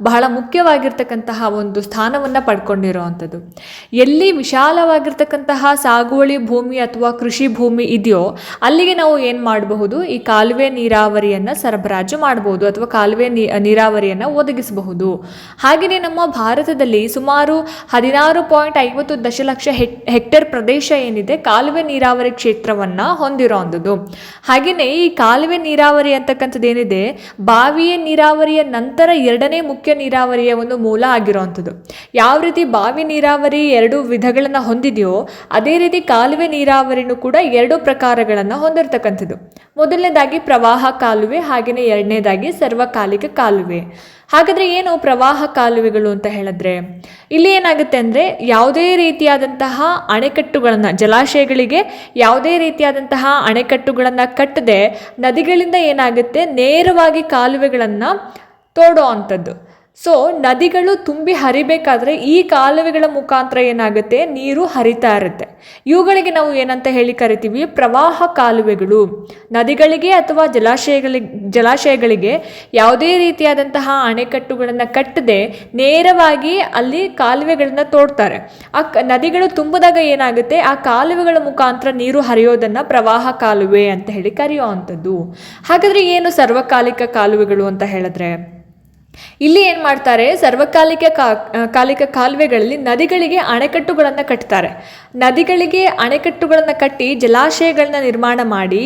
ಬಹಳ ಮುಖ್ಯವಾಗಿರ್ತಕ್ಕಂತಹ ಒಂದು ಸ್ಥಾನವನ್ನು ಪಡ್ಕೊಂಡಿರುವಂಥದ್ದು. ಎಲ್ಲಿ ವಿಶಾಲವಾಗಿರ್ತಕ್ಕಂತಹ ಸಾಗುವಳಿ ಭೂಮಿ ಅಥವಾ ಕೃಷಿ ಭೂಮಿ ಇದೆಯೋ ಅಲ್ಲಿಗೆ ನಾವು ಏನು ಮಾಡಬಹುದು? ಈ ಕಾಲುವೆ ನೀರಾವರಿಯನ್ನು ಸರಬರಾಜು ಅಥವಾ ಕಾಲುವೆ ನೀರಾವರಿಯನ್ನು ಒದಗಿಸಬಹುದು. ಹಾಗೆಯೇ ನಮ್ಮ ಭಾರತದಲ್ಲಿ ಸುಮಾರು ಹದಿನಾರು ಪಾಯಿಂಟ್ ಐವತ್ತು ದಶಲಕ್ಷ ಹೆಕ್, ಹೆಕ್ಟೇರ್ ಪ್ರದೇಶ ಏನಿದೆ ಕಾಲುವೆ ನೀರಾವರಿ ಕ್ಷೇತ್ರವನ್ನು ಹೊಂದಿರುವಂಥದ್ದು ಹಾಗೆಯೇ ಈ ಕಾಲುವೆ ನೀರಾವರಿ ಅಂತಕ್ಕಂಥದ್ದು ಏನಿದೆ ಬಾವಿಯ ನೀರಾವರಿಯ ನಂತರ ಎರಡನೇ ಮುಖ್ಯ ನೀರಾವರಿಯ ಒಂದು ಮೂಲ ಆಗಿರುವಂಥದ್ದು ಯಾವ ರೀತಿ ಬಾವಿ ನೀರಾವರಿ ಎರಡು ವಿಧಗಳನ್ನು ಹೊಂದಿದೆಯೋ ಅದೇ ರೀತಿ ಕಾಲುವೆ ನೀರಾವರಿನೂ ಕೂಡ ಎರಡು ಪ್ರಕಾರಗಳನ್ನು ಹೊಂದಿರತಕ್ಕಂಥದ್ದು. ಮೊದಲನೇದಾಗಿ ಪ್ರವಾಹ ಕಾಲುವೆ, ಹಾಗೆಯೇ ಎರಡನೇದಾಗಿ ಸರ್ವಕಾಲಿಕ ಕಾಲುವೆ. ಹಾಗಾದರೆ ಏನು ಪ್ರವಾಹ ಕಾಲುವೆಗಳು ಅಂತ ಹೇಳಿದ್ರೆ? ಇಲ್ಲಿ ಏನಾಗುತ್ತೆ ಅಂದರೆ ಯಾವುದೇ ರೀತಿಯಾದಂತಹ ಅಣೆಕಟ್ಟುಗಳನ್ನು, ಜಲಾಶಯಗಳಿಗೆ ಯಾವುದೇ ರೀತಿಯಾದಂತಹ ಅಣೆಕಟ್ಟುಗಳನ್ನು ಕಟ್ಟದೆ ನದಿಗಳಿಂದ ಏನಾಗುತ್ತೆ? ನೇರವಾಗಿ ಕಾಲುವೆಗಳನ್ನು ತೋಡೋ ಅಂಥದ್ದು. ಸೊ ನದಿಗಳು ತುಂಬಿ ಹರಿಬೇಕಾದ್ರೆ ಈ ಕಾಲುವೆಗಳ ಮುಖಾಂತರ ಏನಾಗುತ್ತೆ? ನೀರು ಹರಿತಾ ಇರುತ್ತೆ. ಇವುಗಳಿಗೆ ನಾವು ಏನಂತ ಹೇಳಿ ಕರಿತೀವಿ? ಪ್ರವಾಹ ಕಾಲುವೆಗಳು. ನದಿಗಳಿಗೆ ಅಥವಾ ಜಲಾಶಯಗಳಿಗೆ ಜಲಾಶಯಗಳಿಗೆ ಯಾವುದೇ ರೀತಿಯಾದಂತಹ ಅಣೆಕಟ್ಟುಗಳನ್ನು ಕಟ್ಟದೆ ನೇರವಾಗಿ ಅಲ್ಲಿ ಕಾಲುವೆಗಳನ್ನು ತೋಡ್ತಾರೆ. ಆ ನದಿಗಳು ತುಂಬಿದಾಗ ಏನಾಗುತ್ತೆ? ಆ ಕಾಲುವೆಗಳ ಮುಖಾಂತರ ನೀರು ಹರಿಯೋದನ್ನು ಪ್ರವಾಹ ಕಾಲುವೆ ಅಂತ ಹೇಳಿ ಕರೆಯುವಂಥದ್ದು. ಹಾಗಾದರೆ ಏನು ಸರ್ವಕಾಲಿಕ ಕಾಲುವೆಗಳು ಅಂತ ಹೇಳಿದ್ರೆ? ಇಲ್ಲಿ ಏನು ಮಾಡ್ತಾರೆ? ಸರ್ವಕಾಲಿಕ ಕಾ ಕಾಲಿಕ ಕಾಲುವೆಗಳಲ್ಲಿ ನದಿಗಳಿಗೆ ಅಣೆಕಟ್ಟುಗಳನ್ನು ಕಟ್ತಾರೆ. ನದಿಗಳಿಗೆ ಅಣೆಕಟ್ಟುಗಳನ್ನು ಕಟ್ಟಿ ಜಲಾಶಯಗಳನ್ನ ನಿರ್ಮಾಣ ಮಾಡಿ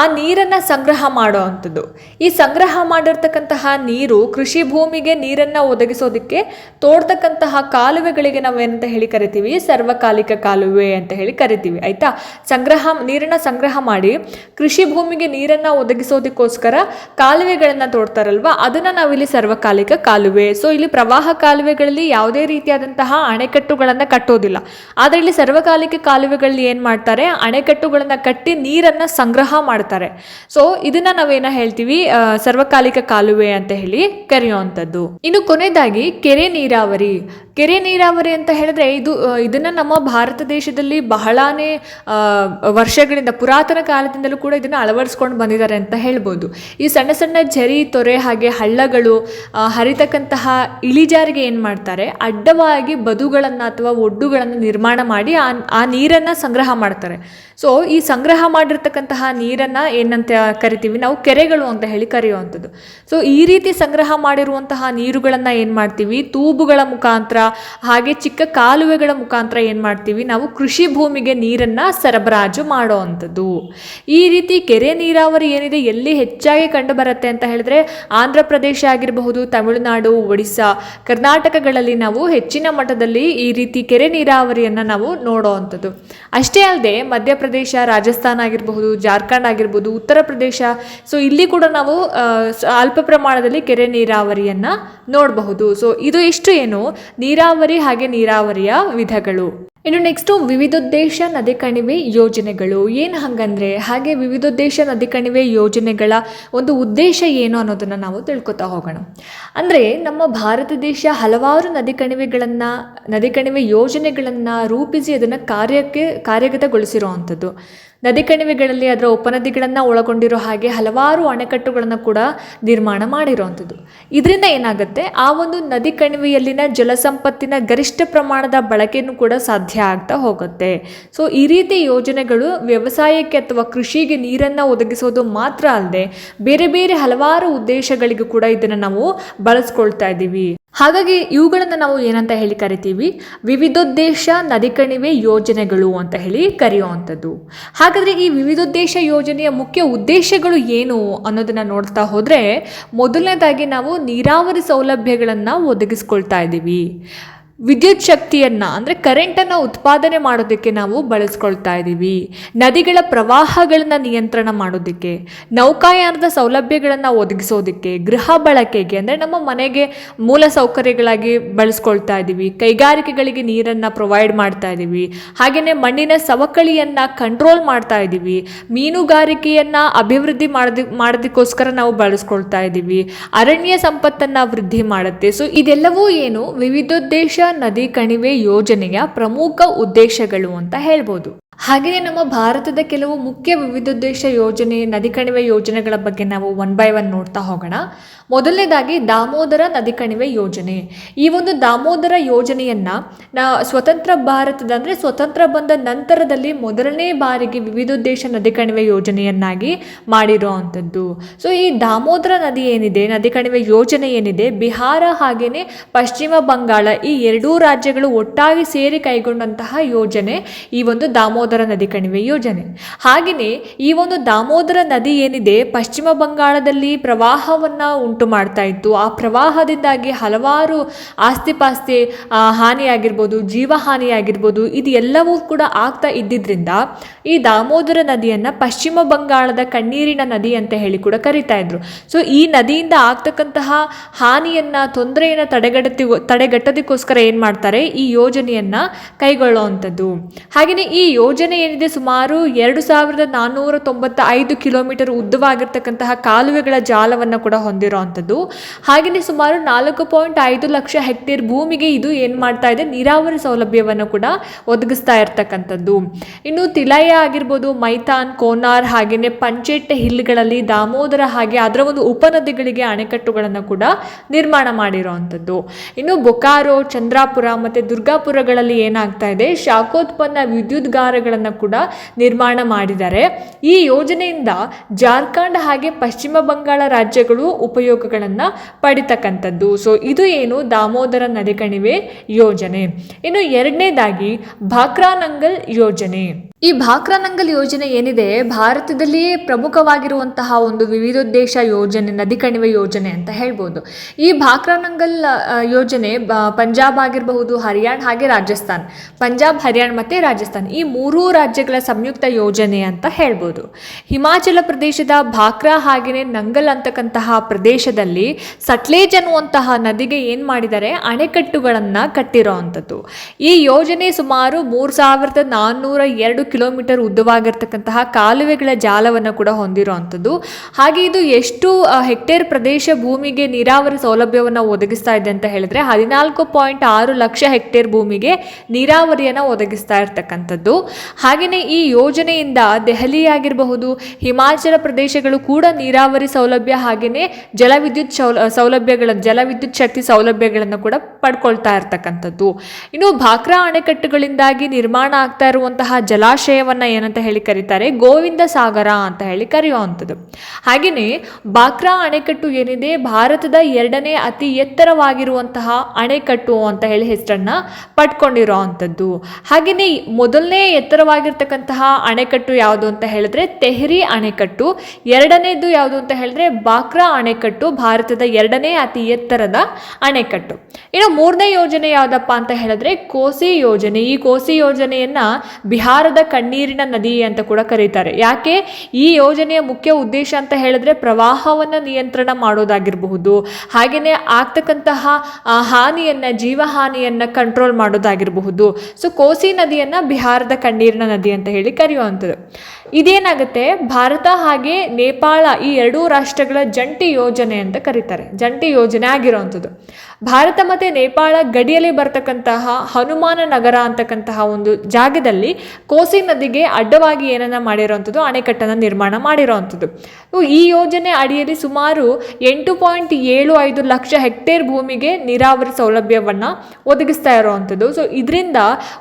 ಆ ನೀರನ್ನು ಸಂಗ್ರಹ ಮಾಡೋ ಅಂಥದ್ದು. ಈ ಸಂಗ್ರಹ ಮಾಡಿರ್ತಕ್ಕಂತಹ ನೀರು ಕೃಷಿ ಭೂಮಿಗೆ ನೀರನ್ನು ಒದಗಿಸೋದಕ್ಕೆ ತೋಡ್ತಕ್ಕಂತಹ ಕಾಲುವೆಗಳಿಗೆ ನಾವೇನಂತ ಹೇಳಿ ಕರಿತೀವಿ? ಸರ್ವಕಾಲಿಕ ಕಾಲುವೆ ಅಂತ ಹೇಳಿ ಕರಿತೀವಿ. ಆಯಿತಾ? ಸಂಗ್ರಹ, ನೀರನ್ನು ಸಂಗ್ರಹ ಮಾಡಿ ಕೃಷಿ ಭೂಮಿಗೆ ನೀರನ್ನು ಒದಗಿಸೋದಕ್ಕೋಸ್ಕರ ಕಾಲುವೆಗಳನ್ನು ತೋಡ್ತಾರಲ್ವ? ಅದನ್ನು ನಾವಿಲ್ಲಿ ಸರ್ವಕಾಲಿಕ ಕಾಲುವೆ. ಸೊ ಇಲ್ಲಿ ಪ್ರವಾಹ ಕಾಲುವೆಗಳಲ್ಲಿ ಯಾವುದೇ ರೀತಿಯಾದಂತಹ ಅಣೆಕಟ್ಟುಗಳನ್ನು ಕಟ್ಟೋದಿಲ್ಲ. ಆದರೆ ಇಲ್ಲಿ ಸರ್ವಕಾಲಿಕ ಕಾಲುವೆಗಳಲ್ಲಿ ಏನು ಮಾಡ್ತಾರೆ? ಅಣೆಕಟ್ಟುಗಳನ್ನು ಕಟ್ಟಿ ನೀರನ್ನು ಸಂಗ್ರಹ ಮಾಡ್ತಾರೆ. ಸೊ ಇದನ್ನ ನಾವೇನ ಹೇಳ್ತೀವಿ? ಸರ್ವಕಾಲಿಕ ಕಾಲುವೆ ಅಂತ ಹೇಳಿ ಕರೆಯುವಂಥದ್ದು. ಇನ್ನು ಕೊನೆಯದಾಗಿ ಕೆರೆ ನೀರಾವರಿ. ಕೆರೆ ನೀರಾವರಿ ಅಂತ ಹೇಳಿದ್ರೆ ಇದು ಇದನ್ನು ನಮ್ಮ ಭಾರತ ದೇಶದಲ್ಲಿ ಬಹಳಾನೇ ವರ್ಷಗಳಿಂದ, ಪುರಾತನ ಕಾಲದಿಂದಲೂ ಕೂಡ ಇದನ್ನ ಅಳವಡಿಸ್ಕೊಂಡು ಬಂದಿದ್ದಾರೆ ಅಂತ ಹೇಳ್ಬೋದು. ಈ ಸಣ್ಣ ಸಣ್ಣ ಝರಿ, ತೊರೆ ಹಾಗೆ ಹಳ್ಳಗಳು ಹರಿತಕ್ಕಂತಹ ಇಳಿಜಾರಿಗೆ ಏನು ಮಾಡ್ತಾರೆ? ಅಡ್ಡವಾಗಿ ಬದುಗಳನ್ನು ಅಥವಾ ಒಡ್ಡುಗಳನ್ನು ನಿರ್ಮಾಣ ಮಾಡಿ ಆ ಆ ನೀರನ್ನು ಸಂಗ್ರಹ ಮಾಡ್ತಾರೆ. ಸೊ ಈ ಸಂಗ್ರಹ ಮಾಡಿರ್ತಕ್ಕಂತಹ ನೀರನ್ನು ಏನಂತ ಕರಿತೀವಿ? ನಾವು ಕೆರೆಗಳು ಅಂತ ಹೇಳಿ ಕರೆಯುವಂಥದ್ದು. ಸೊ ಈ ರೀತಿ ಸಂಗ್ರಹ ಮಾಡಿರುವಂತಹ ನೀರುಗಳನ್ನು ಏನು ಮಾಡ್ತೀವಿ? ತೂಬುಗಳ ಮುಖಾಂತರ ಹಾಗೆ ಚಿಕ್ಕ ಕಾಲುವೆಗಳ ಮುಖಾಂತರ ಏನು ಮಾಡ್ತೀವಿ? ನಾವು ಕೃಷಿ ಭೂಮಿಗೆ ನೀರನ್ನು ಸರಬರಾಜು ಮಾಡುವಂಥದ್ದು. ಈ ರೀತಿ ಕೆರೆ ನೀರಾವರಿ ಏನಿದೆ, ಎಲ್ಲಿ ಹೆಚ್ಚಾಗಿ ಕಂಡು ಬರುತ್ತೆ ಅಂತ ಹೇಳಿದ್ರೆ, ಆಂಧ್ರ ಪ್ರದೇಶ ಆಗಿರಬಹುದು, ತಮಿಳುನಾಡು, ಒಡಿಸ್ಸಾ, ಕರ್ನಾಟಕಗಳಲ್ಲಿ ನಾವು ಹೆಚ್ಚಿನ ಮಟ್ಟದಲ್ಲಿ ಈ ರೀತಿ ಕೆರೆ ನೀರಾವರಿಯನ್ನು ನಾವು ನೋಡೋವಂಥದ್ದು. ಅಷ್ಟೇ ಅಲ್ಲದೆ ಮಧ್ಯಪ್ರದೇಶ ರಾಜಸ್ಥಾನ ಆಗಿರಬಹುದು, ಜಾರ್ಖಂಡ್ ಆಗಿರ್ಬೋದು ಉತ್ತರ ಪ್ರದೇಶ, ಸೊ ಇಲ್ಲಿ ಕೂಡ ನಾವು ಅಲ್ಪ ಪ್ರಮಾಣದಲ್ಲಿ ಕೆರೆ ನೀರಾವರಿಯನ್ನು ನೋಡಬಹುದು. ಸೊ ಇದು ಇಷ್ಟು ಏನು ನೀರಾವರಿ ಹಾಗೆ ನೀರಾವರಿಯ ವಿಧಗಳು. ಇನ್ನು ನೆಕ್ಸ್ಟು ವಿವಿಧೋದ್ದೇಶ ನದಿ ಕಣಿವೆ ಯೋಜನೆಗಳು. ಏನು ಹಂಗಂದ್ರೆ, ಹಾಗೆ ವಿವಿಧೋದ್ದೇಶ ನದಿ ಕಣಿವೆ ಯೋಜನೆಗಳ ಒಂದು ಉದ್ದೇಶ ಏನು ಅನ್ನೋದನ್ನು ನಾವು ತಿಳ್ಕೊತಾ ಹೋಗೋಣ. ಅಂದರೆ ನಮ್ಮ ಭಾರತ ದೇಶ ಹಲವಾರು ನದಿ ಕಣಿವೆಗಳನ್ನು, ನದಿ ಕಣಿವೆ ಯೋಜನೆಗಳನ್ನು ರೂಪಿಸಿ ಅದನ್ನು ಕಾರ್ಯಕ್ಕೆ ಕಾರ್ಯಗತಗೊಳಿಸಿರುವಂಥದ್ದು ನದಿ ಕಣಿವೆಗಳಲ್ಲಿ ಅದರ ಉಪನದಿಗಳನ್ನು ಒಳಗೊಂಡಿರೋ ಹಾಗೆ ಹಲವಾರು ಅಣೆಕಟ್ಟುಗಳನ್ನು ಕೂಡ ನಿರ್ಮಾಣ ಮಾಡಿರುವಂಥದ್ದು ಇದರಿಂದ ಏನಾಗುತ್ತೆ? ಆ ಒಂದು ನದಿ ಕಣಿವೆಯಲ್ಲಿನ ಜಲಸಂಪತ್ತಿನ ಗರಿಷ್ಠ ಪ್ರಮಾಣದ ಬಳಕೆಯನ್ನು ಕೂಡ ಸಾಧ್ಯ ಆಗ್ತಾ ಹೋಗುತ್ತೆ. ಸೊ ಈ ರೀತಿ ಯೋಜನೆಗಳು ವ್ಯವಸಾಯಕ್ಕೆ ಅಥವಾ ಕೃಷಿಗೆ ನೀರನ್ನು ಒದಗಿಸೋದು ಮಾತ್ರ ಅಲ್ಲದೆ ಬೇರೆ ಬೇರೆ ಹಲವಾರು ಉದ್ದೇಶಗಳಿಗೂ ಕೂಡ ಇದನ್ನು ನಾವು ಬಳಸ್ಕೊಳ್ತಾ ಇದ್ದೀವಿ. ಹಾಗಾಗಿ ಇವುಗಳನ್ನು ನಾವು ಏನಂತ ಹೇಳಿ ಕರಿತೀವಿ? ವಿವಿಧೋದ್ದೇಶ ನದಿ ಕಣಿವೆ ಯೋಜನೆಗಳು ಅಂತ ಹೇಳಿ ಕರೆಯುವಂಥದ್ದು. ಹಾಗಾದರೆ ಈ ವಿವಿಧೋದ್ದೇಶ ಯೋಜನೆಯ ಮುಖ್ಯ ಉದ್ದೇಶಗಳು ಏನು ಅನ್ನೋದನ್ನು ನೋಡ್ತಾ ಹೋದರೆ, ಮೊದಲನೇದಾಗಿ ನಾವು ನೀರಾವರಿ ಸೌಲಭ್ಯಗಳನ್ನು ಒದಗಿಸ್ಕೊಳ್ತಾ ಇದ್ದೀವಿ. ವಿದ್ಯುತ್ ಶಕ್ತಿಯನ್ನು, ಅಂದರೆ ಕರೆಂಟನ್ನು ಉತ್ಪಾದನೆ ಮಾಡೋದಕ್ಕೆ ನಾವು ಬಳಸ್ಕೊಳ್ತಾ ಇದ್ದೀವಿ ನದಿಗಳ ಪ್ರವಾಹಗಳನ್ನು ನಿಯಂತ್ರಣ ಮಾಡೋದಕ್ಕೆ, ನೌಕಾಯಾನದ ಸೌಲಭ್ಯಗಳನ್ನು ಒದಗಿಸೋದಕ್ಕೆ, ಗೃಹ ಬಳಕೆಗೆ, ಅಂದರೆ ನಮ್ಮ ಮನೆಗೆ ಮೂಲ ಸೌಕರ್ಯಗಳಾಗಿ ಬಳಸ್ಕೊಳ್ತಾ ಇದ್ದೀವಿ ಕೈಗಾರಿಕೆಗಳಿಗೆ ನೀರನ್ನು ಪ್ರೊವೈಡ್ ಮಾಡ್ತಾ ಇದ್ದೀವಿ ಹಾಗೆಯೇ ಮಣ್ಣಿನ ಸವಕಳಿಯನ್ನು ಕಂಟ್ರೋಲ್ ಮಾಡ್ತಾ ಇದ್ದೀವಿ ಮೀನುಗಾರಿಕೆಯನ್ನು ಅಭಿವೃದ್ಧಿ ಮಾಡೋದಿ, ಮಾಡೋದಕ್ಕೋಸ್ಕರ ನಾವು ಬಳಸ್ಕೊಳ್ತಾ ಇದ್ದೀವಿ ಅರಣ್ಯ ಸಂಪತ್ತನ್ನು ವೃದ್ಧಿ ಮಾಡುತ್ತೆ. ಸೊ ಇದೆಲ್ಲವೂ ಏನು ವಿವಿಧೋದ್ದೇಶ ನದಿ ಕಣಿವೆ ಯೋಜನೆಯ ಪ್ರಮುಖ ಉದ್ದೇಶಗಳು ಅಂತ ಹೇಳ್ಬೋದು. ಹಾಗೆಯೇ ನಮ್ಮ ಭಾರತದ ಕೆಲವು ಮುಖ್ಯ ವಿವಿಧೋದ್ದೇಶ ಯೋಜನೆ, ನದಿ ಕಣಿವೆ ಯೋಜನೆಗಳ ಬಗ್ಗೆ ನಾವು ಒನ್ ಬೈ ಒನ್ ನೋಡ್ತಾ ಹೋಗೋಣ. ಮೊದಲನೇದಾಗಿ ದಾಮೋದರ ನದಿ ಕಣಿವೆ ಯೋಜನೆ. ಈ ಒಂದು ದಾಮೋದರ ಯೋಜನೆಯನ್ನ ನಾ ಸ್ವತಂತ್ರ ಭಾರತದ ಅಂದರೆ ಸ್ವತಂತ್ರ ಬಂದ ನಂತರದಲ್ಲಿ ಮೊದಲನೇ ಬಾರಿಗೆ ವಿವಿಧೋದ್ದೇಶ ನದಿ ಕಣಿವೆ ಯೋಜನೆಯನ್ನಾಗಿ ಮಾಡಿರೋ ಅಂಥದ್ದು. ಸೊ ಈ ದಾಮೋದರ ನದಿ ಏನಿದೆ, ನದಿ ಕಣಿವೆ ಯೋಜನೆ ಏನಿದೆ, ಬಿಹಾರ ಹಾಗೆಯೇ ಪಶ್ಚಿಮ ಬಂಗಾಳ ಈ ಎರಡೂ ರಾಜ್ಯಗಳು ಒಟ್ಟಾಗಿ ಸೇರಿ ಕೈಗೊಂಡಂತಹ ಯೋಜನೆ ಈ ಒಂದು ದಾಮೋದರ ನದಿ ಕಣಿವೆ ಯೋಜನೆ. ಹಾಗೆಯೇ ಈ ಒಂದು ದಾಮೋದರ ನದಿ ಏನಿದೆ, ಪಶ್ಚಿಮ ಬಂಗಾಳದಲ್ಲಿ ಪ್ರವಾಹವನ್ನು ಉಂಟು ಮಾಡ್ತಾ ಇತ್ತು. ಆ ಪ್ರವಾಹದಿಂದಾಗಿ ಹಲವಾರು ಆಸ್ತಿಪಾಸ್ತಿ ಪಾಸ್ತಿ ಹಾನಿಯಾಗಿರ್ಬೋದು, ಜೀವಹಾನಿಯಾಗಿರ್ಬೋದು, ಇದು ಎಲ್ಲವೂ ಕೂಡ ಆಗ್ತಾ ಇದ್ದಿದ್ರಿಂದ ಈ ದಾಮೋದರ ನದಿಯನ್ನು ಪಶ್ಚಿಮ ಬಂಗಾಳದ ಕಣ್ಣೀರಿನ ನದಿ ಅಂತ ಹೇಳಿ ಕೂಡ ಕರಿತಾ ಇದ್ರು. ಸೊ ಈ ನದಿಯಿಂದ ಆಗ್ತಕ್ಕಂತಹ ಹಾನಿಯನ್ನು, ತೊಂದರೆಯನ್ನು ತಡೆಗಟ್ಟಿ ತಡೆಗಟ್ಟೋದಕ್ಕೋಸ್ಕರ ಏನು ಮಾಡ್ತಾರೆ, ಈ ಯೋಜನೆಯನ್ನು ಕೈಗೊಳ್ಳುವಂಥದ್ದು. ಹಾಗೆಯೇ ಈ ಏನಿದೆ ಸುಮಾರು ಎರಡು ಸಾವಿರದ ನಾನ್ನೂರ ತೊಂಬತ್ತ ಐದು ಕಿಲೋಮೀಟರ್ ಉದ್ದವಾಗಿರ್ತಕ್ಕಂತಹ ಕಾಲುವೆಗಳ ಜಾಲವನ್ನು ಕೂಡ ಹೊಂದಿರುವಂಥದ್ದು ಹಾಗೆಯೇ ಸುಮಾರು ನಾಲ್ಕು ಪಾಯಿಂಟ್ ಐದು ಲಕ್ಷ ಹೆಕ್ಟೇರ್ ಭೂಮಿಗೆ ಇದು ಏನು ಮಾಡ್ತಾ ಇದೆ? ನೀರಾವರಿ ಸೌಲಭ್ಯವನ್ನು ಕೂಡ ಒದಗಿಸ್ತಾ ಇರ್ತಕ್ಕಂಥದ್ದು. ಇನ್ನು ತಿಲಯ ಆಗಿರ್ಬೋದು ಮೈತಾನ್ ಕೋನಾರ್ ಹಾಗೆಯೇ ಪಂಚೆಟ್ಟೆ ಹಿಲ್ಗಳಲ್ಲಿ ದಾಮೋದರ ಹಾಗೆ ಅದರ ಒಂದು ಉಪನದಿಗಳಿಗೆ ಅಣೆಕಟ್ಟುಗಳನ್ನು ಕೂಡ ನಿರ್ಮಾಣ ಮಾಡಿರುವಂಥದ್ದು ಇನ್ನು ಬೊಕಾರೋ, ಚಂದ್ರಾಪುರ ಮತ್ತು ದುರ್ಗಾಪುರಗಳಲ್ಲಿ ಏನಾಗ್ತಾ ಇದೆ? ಶಾಖೋತ್ಪನ್ನ ವಿದ್ಯುತ್ಗಾರಗಳು ಜಾಲಗಳನ್ನು ಕೂಡ ನಿರ್ಮಾಣ ಮಾಡಿದ್ದಾರೆ. ಈ ಯೋಜನೆಯಿಂದ ಜಾರ್ಖಂಡ್ ಹಾಗೆ ಪಶ್ಚಿಮ ಬಂಗಾಳ ರಾಜ್ಯಗಳು ಉಪಯೋಗಗಳನ್ನು ಪಡಿತಕ್ಕಂಥದ್ದು. ಸೊ ಇದು ಏನು? ದಾಮೋದರ ನದಿ ಕಣಿವೆ ಯೋಜನೆ. ಇನ್ನು ಎರಡನೇದಾಗಿ ಭಾಕ್ರಾನಂಗಲ್ ಯೋಜನೆ. ಈ ಭಾಕ್ರಾನಂಗಲ್ ಯೋಜನೆ ಏನಿದೆ? ಭಾರತದಲ್ಲಿಯೇ ಪ್ರಮುಖವಾಗಿರುವಂತಹ ಒಂದು ವಿವಿಧೋದ್ದೇಶ ಯೋಜನೆ ನದಿ ಕಣಿವೆ ಯೋಜನೆ ಅಂತ ಹೇಳ್ಬೋದು. ಈ ಭಾಕ್ರಾನಂಗಲ್ ಯೋಜನೆ ಪಂಜಾಬ್ ಆಗಿರಬಹುದು, ಹರಿಯಾಣ ಹಾಗೆ ರಾಜಸ್ಥಾನ್. ಪಂಜಾಬ್, ಹರಿಯಾಣ ಮತ್ತು ರಾಜಸ್ಥಾನ್. ಈ ಮೂರೂ ರಾಜ್ಯಗಳ ಸಂಯುಕ್ತ ಯೋಜನೆ ಅಂತ ಹೇಳ್ಬೋದು. ಹಿಮಾಚಲ ಪ್ರದೇಶದ ಭಾಕ್ರಾ ಹಾಗೆಯೇ ನಂಗಲ್ ಅಂತಕ್ಕಂತಹ ಪ್ರದೇಶದಲ್ಲಿ ಸಟ್ಲೇಜ್ ಅನ್ನುವಂತಹ ನದಿಗೆ ಏನು ಮಾಡಿದ್ದಾರೆ ಅಣೆಕಟ್ಟುಗಳನ್ನು ಕಟ್ಟಿರೋ ಅಂಥದ್ದು. ಈ ಯೋಜನೆ ಸುಮಾರು ಮೂರು ಸಾವಿರದ ನಾನ್ನೂರ ಎರಡು ಕಿಲೋಮೀಟರ್ ಉದ್ದವಾಗಿರ್ತಕ್ಕಂತಹ ಕಾಲುವೆಗಳ ಜಾಲವನ್ನು ಕೂಡ ಹೊಂದಿರೋ ಅಂಥದ್ದು. ಹಾಗೆ ಇದು ಎಷ್ಟು ಹೆಕ್ಟೇರ್ ಪ್ರದೇಶ ಭೂಮಿಗೆ ನೀರಾವರಿ ಸೌಲಭ್ಯವನ್ನು ಒದಗಿಸ್ತಾ ಇದೆ ಅಂತ ಹೇಳಿದ್ರೆ ಹದಿನಾಲ್ಕು ಪಾಯಿಂಟ್ ಆರು ಲಕ್ಷ ಹೆಕ್ಟೇರ್ ಭೂಮಿಗೆ ನೀರಾವರಿಯನ್ನು ಒದಗಿಸ್ತಾ ಇರ್ತಕ್ಕಂಥದ್ದು. ಹಾಗೆಯೇ ಈ ಯೋಜನೆಯಿಂದ ದೆಹಲಿಯಾಗಿರಬಹುದು, ಹಿಮಾಚಲ ಪ್ರದೇಶಗಳು ಕೂಡ ನೀರಾವರಿ ಸೌಲಭ್ಯ ಹಾಗೆಯೇ ಜಲವಿದ್ಯುತ್ ಸೌಲ, ಸೌಲಭ್ಯಗಳ ಜಲವಿದ್ಯುತ್ ಶಕ್ತಿ ಸೌಲಭ್ಯಗಳನ್ನು ಕೂಡ ಪಡ್ಕೊಳ್ತಾ ಇರ್ತಕ್ಕಂಥದ್ದು. ಇನ್ನು ಭಾಕ್ರಾ ಅಣೆಕಟ್ಟುಗಳಿಂದಾಗಿ ನಿರ್ಮಾಣ ಆಗ್ತಾ ಇರುವಂತಹ ಜಲಾಶಯವನ್ನ ಏನಂತ ಹೇಳಿ ಕರೀತಾರೆ? ಗೋವಿಂದ ಸಾಗರ ಅಂತ ಹೇಳಿ ಕರೆಯುವಂಥದ್ದು. ಹಾಗೆಯೇ ಬಾಕ್ರಾ ಅಣೆಕಟ್ಟು ಏನಿದೆ? ಭಾರತದ ಎರಡನೇ ಅತಿ ಎತ್ತರವಾಗಿರುವಂತಹ ಅಣೆಕಟ್ಟು ಅಂತ ಹೇಳಿ ಹೆಸರನ್ನ ಪಡ್ಕೊಂಡಿರೋ ಅಂಥದ್ದು ಹಾಗೆಯೇ ಮೊದಲನೇ ಎತ್ತರವಾಗಿರ್ತಕ್ಕಂತಹ ಅಣೆಕಟ್ಟು ಯಾವುದು ಅಂತ ಹೇಳಿದ್ರೆ ತೆಹರಿ ಅಣೆಕಟ್ಟು. ಎರಡನೇದು ಯಾವುದು ಅಂತ ಹೇಳಿದ್ರೆ ಬಾಕ್ರಾ ಅಣೆಕಟ್ಟು, ಭಾರತದ ಎರಡನೇ ಅತಿ ಎತ್ತರದ ಅಣೆಕಟ್ಟು. ಇನ್ನು ಮೂರನೇ ಯೋಜನೆ ಯಾವುದಪ್ಪ ಅಂತ ಹೇಳಿದ್ರೆ ಕೋಸಿ ಯೋಜನೆ. ಈ ಕೋಸಿ ಯೋಜನೆಯನ್ನ ಬಿಹಾರದ ಕಣ್ಣೀರಿನ ನದಿ ಅಂತ ಕೂಡ ಕರೀತಾರೆ. ಯಾಕೆ? ಈ ಯೋಜನೆಯ ಮುಖ್ಯ ಉದ್ದೇಶ ಅಂತ ಹೇಳಿದ್ರೆ ಪ್ರವಾಹವನ್ನು ನಿಯಂತ್ರಣ ಮಾಡೋದಾಗಿರಬಹುದು. ಹಾಗೆಯೇ ಆಗ್ತಕ್ಕಂತಹ ಹಾನಿಯನ್ನ, ಜೀವಹಾನಿಯನ್ನ ಕಂಟ್ರೋಲ್ ಮಾಡೋದಾಗಿರಬಹುದು. ಸೊ ಕೋಸಿ ನದಿಯನ್ನ ಬಿಹಾರದ ಕಣ್ಣೀರಿನ ನದಿ ಅಂತ ಹೇಳಿ ಕರೆಯುವಂಥದ್ದು. ಇದೇನಾಗುತ್ತೆ? ಭಾರತ ಹಾಗೆ ನೇಪಾಳ ಈ ಎರಡೂ ರಾಷ್ಟ್ರಗಳ ಜಂಟಿ ಯೋಜನೆ ಅಂತ ಕರೀತಾರೆ. ಜಂಟಿ ಯೋಜನೆ ಆಗಿರುವಂಥದ್ದು ಭಾರತ ಮತ್ತು ನೇಪಾಳ ಗಡಿಯಲ್ಲಿ ಬರ್ತಕ್ಕಂತಹ ಹನುಮಾನ ನಗರ ಅಂತಕ್ಕಂತಹ ಒಂದು ಜಾಗದಲ್ಲಿ ಕೋಸಿ ನದಿಗೆ ಅಡ್ಡವಾಗಿ ಏನನ್ನ ಮಾಡಿರೋವಂಥದ್ದು ಅಣೆಕಟ್ಟನ್ನು ನಿರ್ಮಾಣ ಮಾಡಿರೋವಂಥದ್ದು ಈ ಯೋಜನೆ ಅಡಿಯಲ್ಲಿ ಸುಮಾರು ಎಂಟು ಪಾಯಿಂಟ್ ಏಳು ಐದು ಲಕ್ಷ ಹೆಕ್ಟೇರ್ ಭೂಮಿಗೆ ನೀರಾವರಿ ಸೌಲಭ್ಯವನ್ನು ಒದಗಿಸ್ತಾ ಇರುವಂಥದ್ದು ಸೊ, ಇದರಿಂದ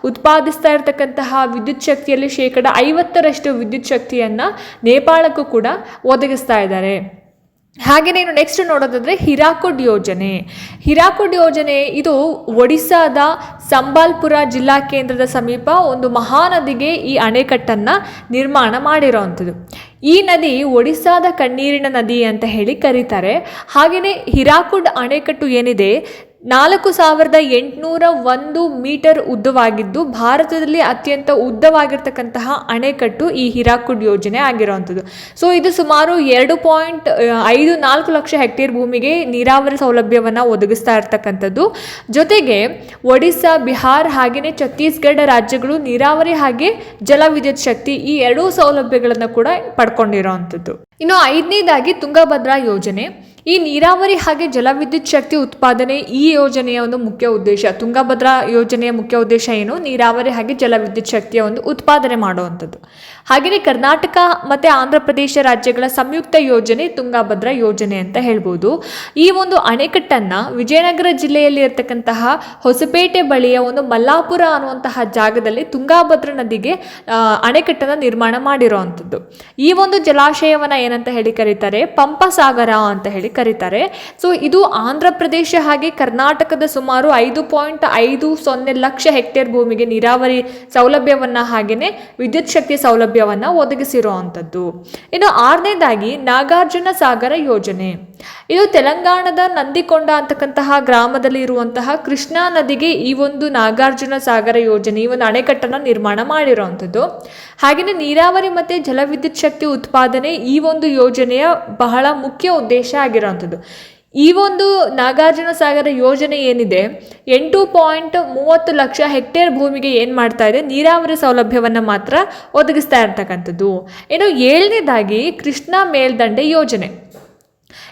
ಉತ್ಪಾದಿಸ್ತಾ ಇರತಕ್ಕಂತಹ ವಿದ್ಯುತ್ ಶಕ್ತಿಯಲ್ಲಿ ಶೇಕಡ ಐವತ್ತರಷ್ಟು ವಿದ್ಯುತ್ ಶಕ್ತಿಯನ್ನು ನೇಪಾಳಕ್ಕೂ ಕೂಡ ಒದಗಿಸ್ತಾ ಇದ್ದಾರೆ. ಹಾಗೆಯೇ ಇನ್ನು ನೆಕ್ಸ್ಟ್ ನೋಡೋದಾದ್ರೆ ಹಿರಾಕುಡ್ ಯೋಜನೆ. ಹಿರಾಕುಡ್ ಯೋಜನೆ, ಇದು ಒಡಿಸ್ಸಾದ ಸಂಬಾಲ್ಪುರ ಜಿಲ್ಲಾ ಕೇಂದ್ರದ ಸಮೀಪ ಒಂದು ಮಹಾನದಿಗೆ ಈ ಅಣೆಕಟ್ಟನ್ನು ನಿರ್ಮಾಣ ಮಾಡಿರೋವಂಥದ್ದು ಈ ನದಿ ಒಡಿಸ್ಸಾದ ಕಣ್ಣೀರಿನ ನದಿ ಅಂತ ಹೇಳಿ ಕರೀತಾರೆ. ಹಾಗೆಯೇ ಹಿರಾಕುಡ್ ಅಣೆಕಟ್ಟು ಏನಿದೆ? ನಾಲ್ಕು ಸಾವಿರದ ಎಂಟುನೂರ ಒಂದು ಮೀಟರ್ ಉದ್ದವಾಗಿದ್ದು, ಭಾರತದಲ್ಲಿ ಅತ್ಯಂತ ಉದ್ದವಾಗಿರ್ತಕ್ಕಂತಹ ಅಣೆಕಟ್ಟು ಈ ಹಿರಾಕುಡ್ ಯೋಜನೆ ಆಗಿರುವಂಥದ್ದು. ಸೊ ಇದು ಸುಮಾರು ಎರಡು ಪಾಯಿಂಟ್ ಐದು ನಾಲ್ಕು ಲಕ್ಷ ಹೆಕ್ಟೇರ್ ಭೂಮಿಗೆ ನೀರಾವರಿ ಸೌಲಭ್ಯವನ್ನು ಒದಗಿಸ್ತಾ ಇರ್ತಕ್ಕಂಥದ್ದು. ಜೊತೆಗೆ, ಒಡಿಸ್ಸಾ, ಬಿಹಾರ್ ಹಾಗೆಯೇ ಛತ್ತೀಸ್ಗಢ ರಾಜ್ಯಗಳು ನೀರಾವರಿ ಹಾಗೆ ಜಲವಿದ್ಯುತ್ ಶಕ್ತಿ ಈ ಎರಡೂ ಸೌಲಭ್ಯಗಳನ್ನು ಕೂಡ ಪಡ್ಕೊಂಡಿರೋವಂಥದ್ದು. ಇನ್ನು ಐದನೇದಾಗಿ ತುಂಗಭದ್ರಾ ಯೋಜನೆ. ಈ ನೀರಾವರಿ ಹಾಗೆ ಜಲವಿದ್ಯುತ್ ಶಕ್ತಿ ಉತ್ಪಾದನೆ ಈ ಯೋಜನೆಯ ಒಂದು ಮುಖ್ಯ ಉದ್ದೇಶ. ತುಂಗಭದ್ರಾ ಯೋಜನೆಯ ಮುಖ್ಯ ಉದ್ದೇಶ ಏನು? ನೀರಾವರಿ ಹಾಗೆ ಜಲವಿದ್ಯುತ್ ಶಕ್ತಿಯ ಒಂದು ಉತ್ಪಾದನೆ ಮಾಡುವಂಥದ್ದು. ಹಾಗೆಯೇ ಕರ್ನಾಟಕ ಮತ್ತು ಆಂಧ್ರ ಪ್ರದೇಶ ರಾಜ್ಯಗಳ ಸಂಯುಕ್ತ ಯೋಜನೆ ತುಂಗಭದ್ರಾ ಯೋಜನೆ ಅಂತ ಹೇಳ್ಬೋದು. ಈ ಒಂದು ಅಣೆಕಟ್ಟನ್ನು ವಿಜಯನಗರ ಜಿಲ್ಲೆಯಲ್ಲಿ ಇರತಕ್ಕಂತಹ ಹೊಸಪೇಟೆ ಬಳಿಯ ಒಂದು ಮಲ್ಲಾಪುರ ಅನ್ನುವಂತಹ ಜಾಗದಲ್ಲಿ ತುಂಗಾಭದ್ರಾ ನದಿಗೆ ಅಣೆಕಟ್ಟನ್ನು ನಿರ್ಮಾಣ ಮಾಡಿರುವಂಥದ್ದು. ಈ ಒಂದು ಜಲಾಶಯವನ್ನು ಏನಂತ ಹೇಳಿ ಕರೀತಾರೆ? ಪಂಪಸಾಗರ ಅಂತ ಹೇಳಿ ಕರೀತಾರೆ. ಸೊ ಇದು ಆಂಧ್ರ ಪ್ರದೇಶ ಹಾಗೆ ಕರ್ನಾಟಕದ ಸುಮಾರು ಐದು ಪಾಯಿಂಟ್ ಐದು ಸೊನ್ನೆ ಲಕ್ಷ ಹೆಕ್ಟೇರ್ ಭೂಮಿಗೆ ನೀರಾವರಿ ಸೌಲಭ್ಯವನ್ನು ಹಾಗೆಯೇ ವಿದ್ಯುತ್ ಶಕ್ತಿ ಸೌಲಭ್ಯವನ್ನು ಒದಗಿಸಿರುವಂಥದ್ದು. ಇನ್ನು ಆರನೇದಾಗಿ ನಾಗಾರ್ಜುನ ಸಾಗರ ಯೋಜನೆ. ಇದು ತೆಲಂಗಾಣದ ನಂದಿಕೊಂಡ ಅಂತಕ್ಕಂತಹ ಗ್ರಾಮದಲ್ಲಿ ಇರುವಂತಹ ಕೃಷ್ಣಾ ನದಿಗೆ ಈ ಒಂದು ನಾಗಾರ್ಜುನ ಸಾಗರ ಯೋಜನೆ ಈ ಒಂದು ಅಣೆಕಟ್ಟನ್ನು ನಿರ್ಮಾಣ ಮಾಡಿರುವಂಥದ್ದು. ಹಾಗೆಯೇ ನೀರಾವರಿ ಮತ್ತು ಜಲವಿದ್ಯುತ್ ಶಕ್ತಿ ಉತ್ಪಾದನೆ ಈ ಒಂದು ಯೋಜನೆಯ ಬಹಳ ಮುಖ್ಯ ಉದ್ದೇಶ ಆಗಿರುವಂಥದ್ದು ಈ ಒಂದು ನಾಗಾರ್ಜುನ ಸಾಗರ ಯೋಜನೆ ಏನಿದೆ, ಎಂಟು ಪಾಯಿಂಟ್ ಮೂವತ್ತು ಲಕ್ಷ ಹೆಕ್ಟೇರ್ ಭೂಮಿಗೆ ಏನು ಮಾಡ್ತಾ ಇದೆ? ನೀರಾವರಿ ಸೌಲಭ್ಯವನ್ನು ಮಾತ್ರ ಒದಗಿಸ್ತಾ ಇರ್ತಕ್ಕಂಥದ್ದು. ಇನ್ನು ಏಳನೇದಾಗಿ ಕೃಷ್ಣಾ ಮೇಲ್ದಂಡೆ ಯೋಜನೆ.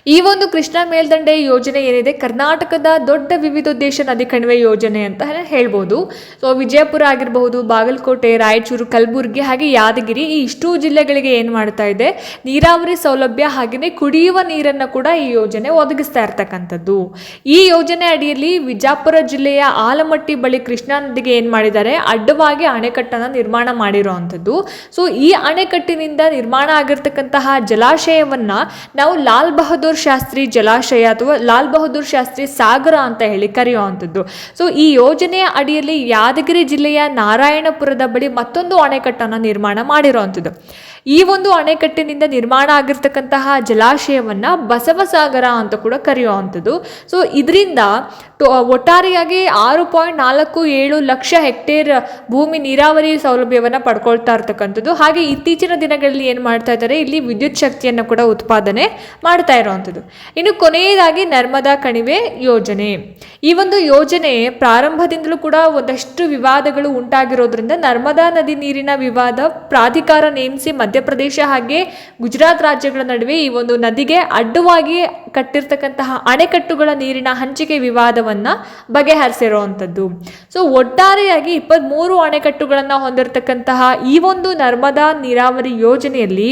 ಈ ಒಂದು ಕೃಷ್ಣ ಮೇಲ್ದಂಡೆ ಯೋಜನೆ ಏನಿದೆ, ಕರ್ನಾಟಕದ ದೊಡ್ಡ ವಿವಿಧೋದ್ದೇಶ ನದಿ ಕಣಿವೆ ಯೋಜನೆ ಅಂತ ಹೇಳ್ಬೋದು. ಸೊ, ವಿಜಯಪುರ ಆಗಿರಬಹುದು, ಬಾಗಲಕೋಟೆ, ರಾಯಚೂರು, ಕಲಬುರಗಿ ಹಾಗೆ ಯಾದಗಿರಿ ಈ ಇಷ್ಟು ಜಿಲ್ಲೆಗಳಿಗೆ ಏನು ಮಾಡ್ತಾ ಇದೆ, ನೀರಾವರಿ ಸೌಲಭ್ಯ ಹಾಗೆಯೇ ಕುಡಿಯುವ ನೀರನ್ನು ಕೂಡ ಈ ಯೋಜನೆ ಒದಗಿಸ್ತಾ ಇರ್ತಕ್ಕಂಥದ್ದು. ಈ ಯೋಜನೆ ಅಡಿಯಲ್ಲಿ ವಿಜಾಪುರ ಜಿಲ್ಲೆಯ ಆಲಮಟ್ಟಿ ಬಳಿ ಕೃಷ್ಣಾ ನದಿಗೆ ಏನು ಮಾಡಿದ್ದಾರೆ, ಅಡ್ಡವಾಗಿ ಅಣೆಕಟ್ಟನ್ನು ನಿರ್ಮಾಣ ಮಾಡಿರುವಂಥದ್ದು. ಸೊ, ಈ ಅಣೆಕಟ್ಟಿನಿಂದ ನಿರ್ಮಾಣ ಆಗಿರ್ತಕ್ಕಂತಹ ಜಲಾಶಯವನ್ನ ನಾವು ಲಾಲ್ ಬಹದ್ದೂರ್ ಶಾಸ್ತ್ರಿ ಜಲಾಶಯ ಅಥವಾ ಲಾಲ್ ಬಹದ್ದೂರ್ ಶಾಸ್ತ್ರಿ ಸಾಗರ ಅಂತ ಹೇಳಿ ಕರೆಯುವಂಥದ್ದು. ಸೊ ಈ ಯೋಜನೆಯ ಅಡಿಯಲ್ಲಿ ಯಾದಗಿರಿ ಜಿಲ್ಲೆಯ ನಾರಾಯಣಪುರದ ಬಳಿ ಮತ್ತೊಂದು ಅಣೆಕಟ್ಟನ್ನು ನಿರ್ಮಾಣ ಮಾಡಿರುವಂಥದ್ದು. ಈ ಒಂದು ಅಣೆಕಟ್ಟಿನಿಂದ ನಿರ್ಮಾಣ ಆಗಿರ್ತಕ್ಕಂತಹ ಜಲಾಶಯವನ್ನ ಬಸವಸಾಗರ ಅಂತ ಕೂಡ ಕರೆಯುವಂಥದ್ದು. ಸೊ ಇದರಿಂದ ಒಟ್ಟಾರೆಯಾಗಿ ಆರು ಪಾಯಿಂಟ್ ನಾಲ್ಕು ಏಳು ಲಕ್ಷ ಹೆಕ್ಟೇರ್ ಭೂಮಿ ನೀರಾವರಿ ಸೌಲಭ್ಯವನ್ನು ಪಡ್ಕೊಳ್ತಾ ಇರ್ತಕ್ಕಂಥದ್ದು. ಹಾಗೆ ಇತ್ತೀಚಿನ ದಿನಗಳಲ್ಲಿ ಏನು ಮಾಡ್ತಾ ಇದ್ದಾರೆ, ಇಲ್ಲಿ ವಿದ್ಯುತ್ ಶಕ್ತಿಯನ್ನು ಕೂಡ ಉತ್ಪಾದನೆ ಮಾಡ್ತಾ ಇರುವಂಥದ್ದು. ಇನ್ನು ಕೊನೆಯದಾಗಿ ನರ್ಮದಾ ಕಣಿವೆ ಯೋಜನೆ. ಈ ಒಂದು ಯೋಜನೆ ಪ್ರಾರಂಭದಿಂದಲೂ ಕೂಡ ಒಂದಷ್ಟು ವಿವಾದಗಳು ಉಂಟಾಗಿರೋದ್ರಿಂದ ನರ್ಮದಾ ನದಿ ನೀರಿನ ವಿವಾದ ಪ್ರಾಧಿಕಾರ ನೇಮಿಸಿ ಮಧ್ಯಪ್ರದೇಶ ಹಾಗೆ ಗುಜರಾತ್ ರಾಜ್ಯಗಳ ನಡುವೆ ಈ ಒಂದು ನದಿಗೆ ಅಡ್ಡವಾಗಿ ಕಟ್ಟಿರ್ತಕ್ಕಂತಹ ಅಣೆಕಟ್ಟುಗಳ ನೀರಿನ ಹಂಚಿಕೆ ವಿವಾದವನ್ನ ಬಗೆಹರಿಸಿರುವಂಥದ್ದು. ಸೊ ಒಟ್ಟಾರೆಯಾಗಿ ಇಪ್ಪತ್ತ್ಮೂರು ಅಣೆಕಟ್ಟುಗಳನ್ನು ಹೊಂದಿರತಕ್ಕಂತಹ ಈ ಒಂದು ನರ್ಮದಾ ನೀರಾವರಿ ಯೋಜನೆಯಲ್ಲಿ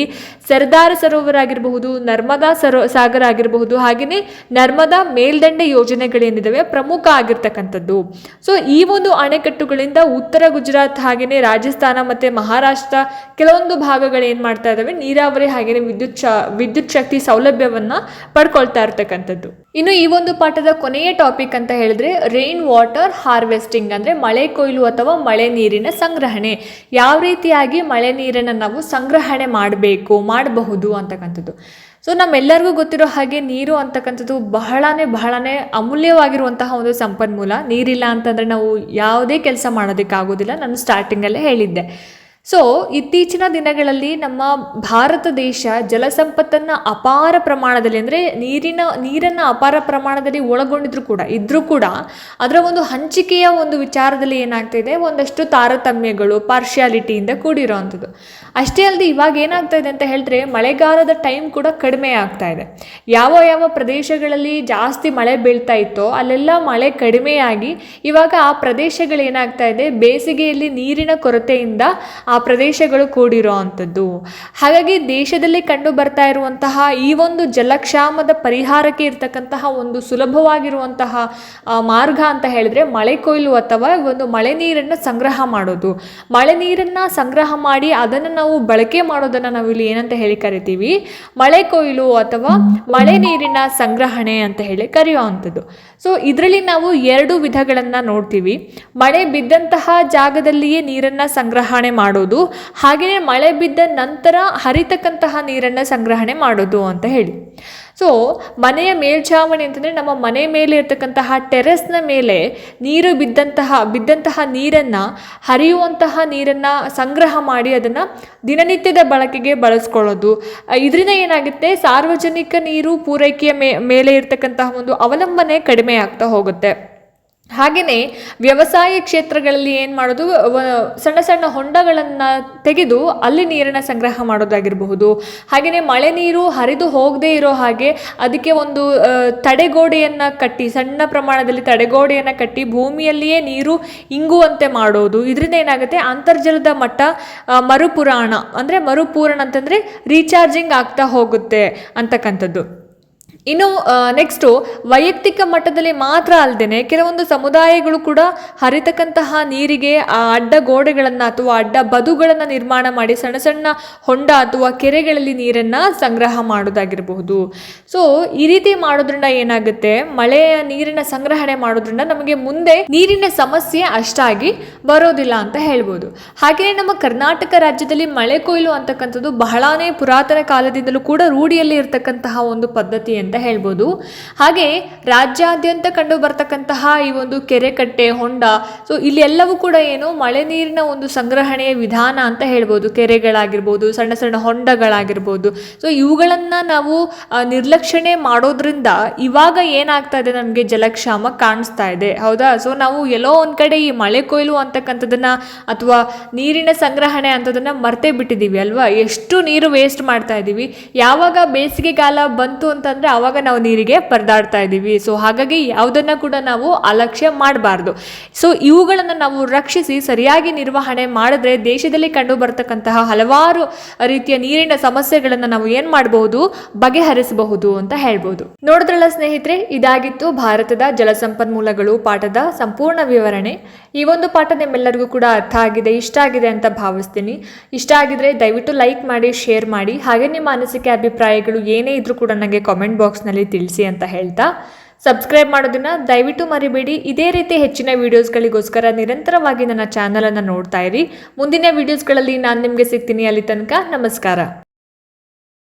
ಸರ್ದಾರ್ ಸರೋವರ ಆಗಿರಬಹುದು, ನರ್ಮದಾ ಸರೋ, ಸಾಗರ ಆಗಿರಬಹುದು, ಹಾಗೆಯೇ ನರ್ಮದಾ ಮೇಲ್ದಂಡೆ ಯೋಜನೆಗಳೇನಿದಾವೆ, ಪ್ರಮುಖ ಆಗಿರ್ತಕ್ಕಂಥದ್ದು. ಸೊ ಈ ಒಂದು ಅಣೆಕಟ್ಟುಗಳಿಂದ ಉತ್ತರ ಗುಜರಾತ್ ಹಾಗೆಯೇ ರಾಜಸ್ಥಾನ ಮತ್ತು ಮಹಾರಾಷ್ಟ್ರ, ಕೆಲವೊಂದು ಭಾಗಗಳು ಏನು ಮಾಡ್ತಾ ಇದ್ದಾವೆ? ನೀರಾವರಿ ಹಾಗೆಯೇ ವಿದ್ಯುತ್ ಚ ವಿದ್ಯುತ್ ಶಕ್ತಿ ಸೌಲಭ್ಯವನ್ನು ಪಡ್ಕೊಳ್ತಾ ಇರ್ತಕ್ಕಂಥದ್ದು. ಇನ್ನು ಈ ಒಂದು ಪಾಠದ ಕೊನೆಯ ಟಾಪಿಕ್ ಅಂತ ಹೇಳಿದ್ರೆ ರೈನ್ ವಾಟರ್ ಹಾರ್ವೆಸ್ಟಿಂಗ್ ಅಂದರೆ ಮಳೆ ಕೊಯ್ಲು ಅಥವಾ ಮಳೆ ನೀರಿನ ಸಂಗ್ರಹಣೆ. ಯಾವ ರೀತಿಯಾಗಿ ಮಳೆ ನೀರನ್ನು ನಾವು ಸಂಗ್ರಹಣೆ ಮಾಡಬೇಕು, ಮಾಡಬಹುದು ಅಂತಕ್ಕಂಥದ್ದು. ಸೊ ನಮ್ಮೆಲ್ಲರಿಗೂ ಗೊತ್ತಿರೋ ಹಾಗೆ ನೀರು ಅಂತಕ್ಕಂಥದ್ದು ಬಹಳನೇ ಬಹಳನೇ ಅಮೂಲ್ಯವಾಗಿರುವಂತಹ ಒಂದು ಸಂಪನ್ಮೂಲ. ನೀರಿಲ್ಲ ಅಂತಂದರೆ ನಾವು ಯಾವುದೇ ಕೆಲಸ ಮಾಡೋದಕ್ಕಾಗೋದಿಲ್ಲ. ನಾನು ಸ್ಟಾರ್ಟಿಂಗಲ್ಲೇ ಹೇಳಿದ್ದೆ. ಸೊ ಇತ್ತೀಚಿನ ದಿನಗಳಲ್ಲಿ ನಮ್ಮ ಭಾರತ ದೇಶ ಜಲಸಂಪತ್ತನ್ನು ಅಪಾರ ಪ್ರಮಾಣದಲ್ಲಿ ಅಂದರೆ ನೀರಿನ, ನೀರನ್ನು ಅಪಾರ ಪ್ರಮಾಣದಲ್ಲಿ ಒಳಗೊಂಡಿದ್ರು ಕೂಡ, ಇದ್ರೂ ಕೂಡ ಅದರ ಒಂದು ಹಂಚಿಕೆಯ ಒಂದು ವಿಚಾರದಲ್ಲಿ ಏನಾಗ್ತಾ ಇದೆ, ಒಂದಷ್ಟು ತಾರತಮ್ಯಗಳು ಪಾರ್ಶಿಯಾಲಿಟಿಯಿಂದ ಕೂಡಿರೋವಂಥದ್ದು ಅಷ್ಟೇ ಅಲ್ಲದೆ ಇವಾಗ ಏನಾಗ್ತಾ ಇದೆ ಅಂತ ಹೇಳಿದ್ರೆ ಮಳೆಗಾಲದ ಟೈಮ್ ಕೂಡ ಕಡಿಮೆ ಆಗ್ತಾ ಇದೆ. ಯಾವ ಯಾವ ಪ್ರದೇಶಗಳಲ್ಲಿ ಜಾಸ್ತಿ ಮಳೆ ಬೀಳ್ತಾ ಇತ್ತೋ ಅಲ್ಲೆಲ್ಲ ಮಳೆ ಕಡಿಮೆಯಾಗಿ ಇವಾಗ ಆ ಪ್ರದೇಶಗಳೇನಾಗ್ತಾ ಇದೆ, ಬೇಸಿಗೆಯಲ್ಲಿ ನೀರಿನ ಕೊರತೆಯಿಂದ ಆ ಪ್ರದೇಶಗಳು ಕೂಡಿರೋ ಹಾಗಾಗಿ ದೇಶದಲ್ಲಿ ಕಂಡು ಬರ್ತಾ ಇರುವಂತಹ ಈ ಒಂದು ಜಲಕ್ಷಾಮದ ಪರಿಹಾರಕ್ಕೆ ಇರ್ತಕ್ಕಂತಹ ಒಂದು ಸುಲಭವಾಗಿರುವಂತಹ ಮಾರ್ಗ ಅಂತ ಹೇಳಿದ್ರೆ ಮಳೆ ಕೊಯ್ಲು ಅಥವಾ ಒಂದು ಮಳೆ ನೀರನ್ನು ಸಂಗ್ರಹ ಮಾಡೋದು. ಮಳೆ ನೀರನ್ನು ಸಂಗ್ರಹ ಮಾಡಿ ಅದನ್ನು ನಾವು ಬಳಕೆ ಮಾಡೋದನ್ನು ನಾವು ಇಲ್ಲಿ ಏನಂತ ಹೇಳಿ ಕರಿತೀವಿ? ಮಳೆ ಕೊಯ್ಲು ಅಥವಾ ಮಳೆ ನೀರಿನ ಸಂಗ್ರಹಣೆ ಅಂತ ಹೇಳಿ ಕರೆಯುವಂಥದ್ದು ಸೊ, ಇದರಲ್ಲಿ ನಾವು ಎರಡು ವಿಧಗಳನ್ನು ನೋಡ್ತೀವಿ. ಮಳೆ ಬಿದ್ದಂತಹ ಜಾಗದಲ್ಲಿಯೇ ನೀರನ್ನು ಸಂಗ್ರಹಣೆ ಮಾಡೋದು ಹಾಗೆಯೇ ಮಳೆ ಬಿದ್ದ ನಂತರ ಹರಿತಕ್ಕಂತಹ ನೀರನ್ನು ಸಂಗ್ರಹಣೆ ಮಾಡೋದು ಅಂತ ಹೇಳಿ. ಸೊ ಮನೆಯ ಮೇಲ್ಛಾವಣಿ ಅಂತಂದರೆ ನಮ್ಮ ಮನೆ ಮೇಲೆ ಇರ್ತಕ್ಕಂತಹ ಟೆರೆಸ್ನ ಮೇಲೆ ನೀರು ಬಿದ್ದಂತಹ ಬಿದ್ದಂತಹ ನೀರನ್ನು, ಹರಿಯುವಂತಹ ನೀರನ್ನು ಸಂಗ್ರಹ ಮಾಡಿ ಅದನ್ನು ದಿನನಿತ್ಯದ ಬಳಕೆಗೆ ಬಳಸ್ಕೊಳ್ಳೋದು. ಇದರಿಂದ ಏನಾಗುತ್ತೆ? ಸಾರ್ವಜನಿಕ ನೀರು ಪೂರೈಕೆಯ ಮೇಲೆ ಇರ್ತಕ್ಕಂತಹ ಒಂದು ಅವಲಂಬನೆ ಕಡಿಮೆ ಆಗ್ತಾ ಹೋಗುತ್ತೆ. ಹಾಗೆಯೇ ವ್ಯವಸಾಯ ಕ್ಷೇತ್ರಗಳಲ್ಲಿ ಏನು ಮಾಡೋದು ಸಣ್ಣ ಸಣ್ಣ ಹೊಂಡಗಳನ್ನು ತೆಗೆದು ಅಲ್ಲಿ ನೀರನ್ನು ಸಂಗ್ರಹ ಮಾಡೋದಾಗಿರಬಹುದು. ಹಾಗೆಯೇ ಮಳೆ ನೀರು ಹರಿದು ಹೋಗದೇ ಇರೋ ಹಾಗೆ ಅದಕ್ಕೆ ಒಂದು ತಡೆಗೋಡೆಯನ್ನು ಕಟ್ಟಿ, ಸಣ್ಣ ಪ್ರಮಾಣದಲ್ಲಿ ತಡೆಗೋಡೆಯನ್ನು ಕಟ್ಟಿ ಭೂಮಿಯಲ್ಲಿಯೇ ನೀರು ಇಂಗುವಂತೆ ಮಾಡೋದು. ಇದರಿಂದ ಏನಾಗುತ್ತೆ, ಅಂತರ್ಜಲದ ಮಟ್ಟ ಮರುಪುರಾಣ, ಅಂದರೆ ಮರುಪೂರಣ ಅಂತಂದರೆ ರೀಚಾರ್ಜಿಂಗ್ ಆಗ್ತಾ ಹೋಗುತ್ತೆ ಅಂತಕ್ಕಂಥದ್ದು. ಇನ್ನು ನೆಕ್ಸ್ಟು ವೈಯಕ್ತಿಕ ಮಟ್ಟದಲ್ಲಿ ಮಾತ್ರ ಅಲ್ಲದೆ ಕೆಲವೊಂದು ಸಮುದಾಯಗಳು ಕೂಡ ಹರಿತಕ್ಕಂತಹ ನೀರಿಗೆ, ಆ, ಅಡ್ಡ ಗೋಡೆಗಳನ್ನು ಅಥವಾ ಅಡ್ಡ ಬದುಗಳನ್ನು ನಿರ್ಮಾಣ ಮಾಡಿ ಸಣ್ಣ ಸಣ್ಣ ಹೊಂಡ ಅಥವಾ ಕೆರೆಗಳಲ್ಲಿ ನೀರನ್ನು ಸಂಗ್ರಹ ಮಾಡೋದಾಗಿರಬಹುದು. ಸೊ ಈ ರೀತಿ ಮಾಡೋದ್ರಿಂದ ಏನಾಗುತ್ತೆ? ಮಳೆಯ ನೀರಿನ ಸಂಗ್ರಹಣೆ ಮಾಡೋದ್ರಿಂದ ನಮಗೆ ಮುಂದೆ ನೀರಿನ ಸಮಸ್ಯೆ ಅಷ್ಟಾಗಿ ಬರೋದಿಲ್ಲ ಅಂತ ಹೇಳ್ಬೋದು. ಹಾಗೆಯೇ ನಮ್ಮ ಕರ್ನಾಟಕ ರಾಜ್ಯದಲ್ಲಿ ಮಳೆ ಕೊಯ್ಲು ಅಂತಕ್ಕಂಥದ್ದು ಬಹಳಾನೇ ಪುರಾತನ ಕಾಲದಿಂದಲೂ ಕೂಡ ರೂಢಿಯಲ್ಲಿ ಇರತಕ್ಕಂತಹ ಒಂದು ಪದ್ಧತಿ ಅಂತ ಹೇಳ್ಬೋದು. ಹಾಗೆ ರಾಜ್ಯಾದ್ಯಂತ ಕಂಡು ಬರ್ತಕ್ಕಂತಹ ಈ ಒಂದು ಕೆರೆ ಕಟ್ಟೆ ಹೊಂಡ ಸೊ ಇಲ್ಲೆಲ್ಲವೂ ಕೂಡ ಏನು ಮಳೆ ನೀರಿನ ಒಂದು ಸಂಗ್ರಹಣೆಯ ವಿಧಾನ ಅಂತ ಹೇಳ್ಬೋದು. ಕೆರೆಗಳಾಗಿರ್ಬೋದು, ಸಣ್ಣ ಸಣ್ಣ ಹೊಂಡಗಳಾಗಿರ್ಬೋದು. ಸೊ ಇವುಗಳನ್ನು ನಾವು ನಿರ್ಲಕ್ಷಣೆ ಮಾಡೋದ್ರಿಂದ ಇವಾಗ ಏನಾಗ್ತಾ ಇದೆ ನಮಗೆ ಜಲಕ್ಷಾಮ ಕಾಣಿಸ್ತಾ ಇದೆ. ಹೌದಾ? ಸೊ ನಾವು ಎಲ್ಲೋ ಒಂದು ಕಡೆ ಈ ಮಳೆ ಕೊಯ್ಲು ಅಂತಕ್ಕಂಥದ್ದನ್ನು ಅಥವಾ ನೀರಿನ ಸಂಗ್ರಹಣೆ ಅಂತದನ್ನ ಮರ್ತೇ ಬಿಟ್ಟಿದ್ದೀವಿ ಅಲ್ವಾ? ಎಷ್ಟು ನೀರು ವೇಸ್ಟ್ ಮಾಡ್ತಾ ಇದ್ದೀವಿ ಯಾವಾಗ ಬೇಸಿಗೆಗಾಲ ಬಂತು ಅಂತಂದರೆ ಆವಾಗ ನಾವು ನೀರಿಗೆ ಪರದಾಡ್ತಾ ಇದ್ದೀವಿ. ಸೊ ಹಾಗಾಗಿ ಯಾವುದನ್ನು ಕೂಡ ನಾವು ಅಲಕ್ಷ್ಯ ಮಾಡಬಾರ್ದು. ಸೊ ಇವುಗಳನ್ನು ನಾವು ರಕ್ಷಿಸಿ ಸರಿಯಾಗಿ ನಿರ್ವಹಣೆ ಮಾಡಿದ್ರೆ ದೇಶದಲ್ಲಿ ಕಂಡು ಬರ್ತಕ್ಕಂತಹ ಹಲವಾರು ರೀತಿಯ ನೀರಿನ ಸಮಸ್ಯೆಗಳನ್ನು ನಾವು ಏನು ಮಾಡಬಹುದು? ಬಗೆಹರಿಸಬಹುದು ಅಂತ ಹೇಳ್ಬೋದು. ನೋಡಿದ್ರಲ್ಲ ಸ್ನೇಹಿತರೆ, ಇದಾಗಿತ್ತು ಭಾರತದ ಜಲಸಂಪನ್ಮೂಲಗಳು ಪಾಠದ ಸಂಪೂರ್ಣ ವಿವರಣೆ. ಈ ಒಂದು ಪಾಠ ನಿಮ್ಮೆಲ್ಲರಿಗೂ ಕೂಡ ಅರ್ಥ ಆಗಿದೆ, ಇಷ್ಟ ಆಗಿದೆ ಅಂತ ಭಾವಿಸ್ತೀನಿ. ಇಷ್ಟ ಆಗಿದ್ರೆ ದಯವಿಟ್ಟು ಲೈಕ್ ಮಾಡಿ, ಶೇರ್ ಮಾಡಿ. ಹಾಗೆ ನಿಮ್ಮ ಅನಿಸಿಕೆ, ಅಭಿಪ್ರಾಯಗಳು ಏನೇ ಇದ್ರೂ ಕೂಡ ನನಗೆ ಕಾಮೆಂಟ್ ಬಾಕ್ಸ್ನಲ್ಲಿ ತಿಳಿಸಿ ಅಂತ ಹೇಳ್ತಾ ಸಬ್ಸ್ಕ್ರೈಬ್ ಮಾಡೋದನ್ನ ದಯವಿಟ್ಟು ಮರಿಬೇಡಿ. ಇದೇ ರೀತಿ ಹೆಚ್ಚಿನ ವೀಡಿಯೋಸ್ಗಳಿಗೋಸ್ಕರ ನಿರಂತರವಾಗಿ ನನ್ನ ಚಾನಲನ್ನು ನೋಡ್ತಾ ಇರಿ. ಮುಂದಿನ ವೀಡಿಯೋಸ್ಗಳಲ್ಲಿ ನಾನು ನಿಮಗೆ ಸಿಗ್ತೀನಿ ಅಲ್ಲಿ ತನಕ. ನಮಸ್ಕಾರ.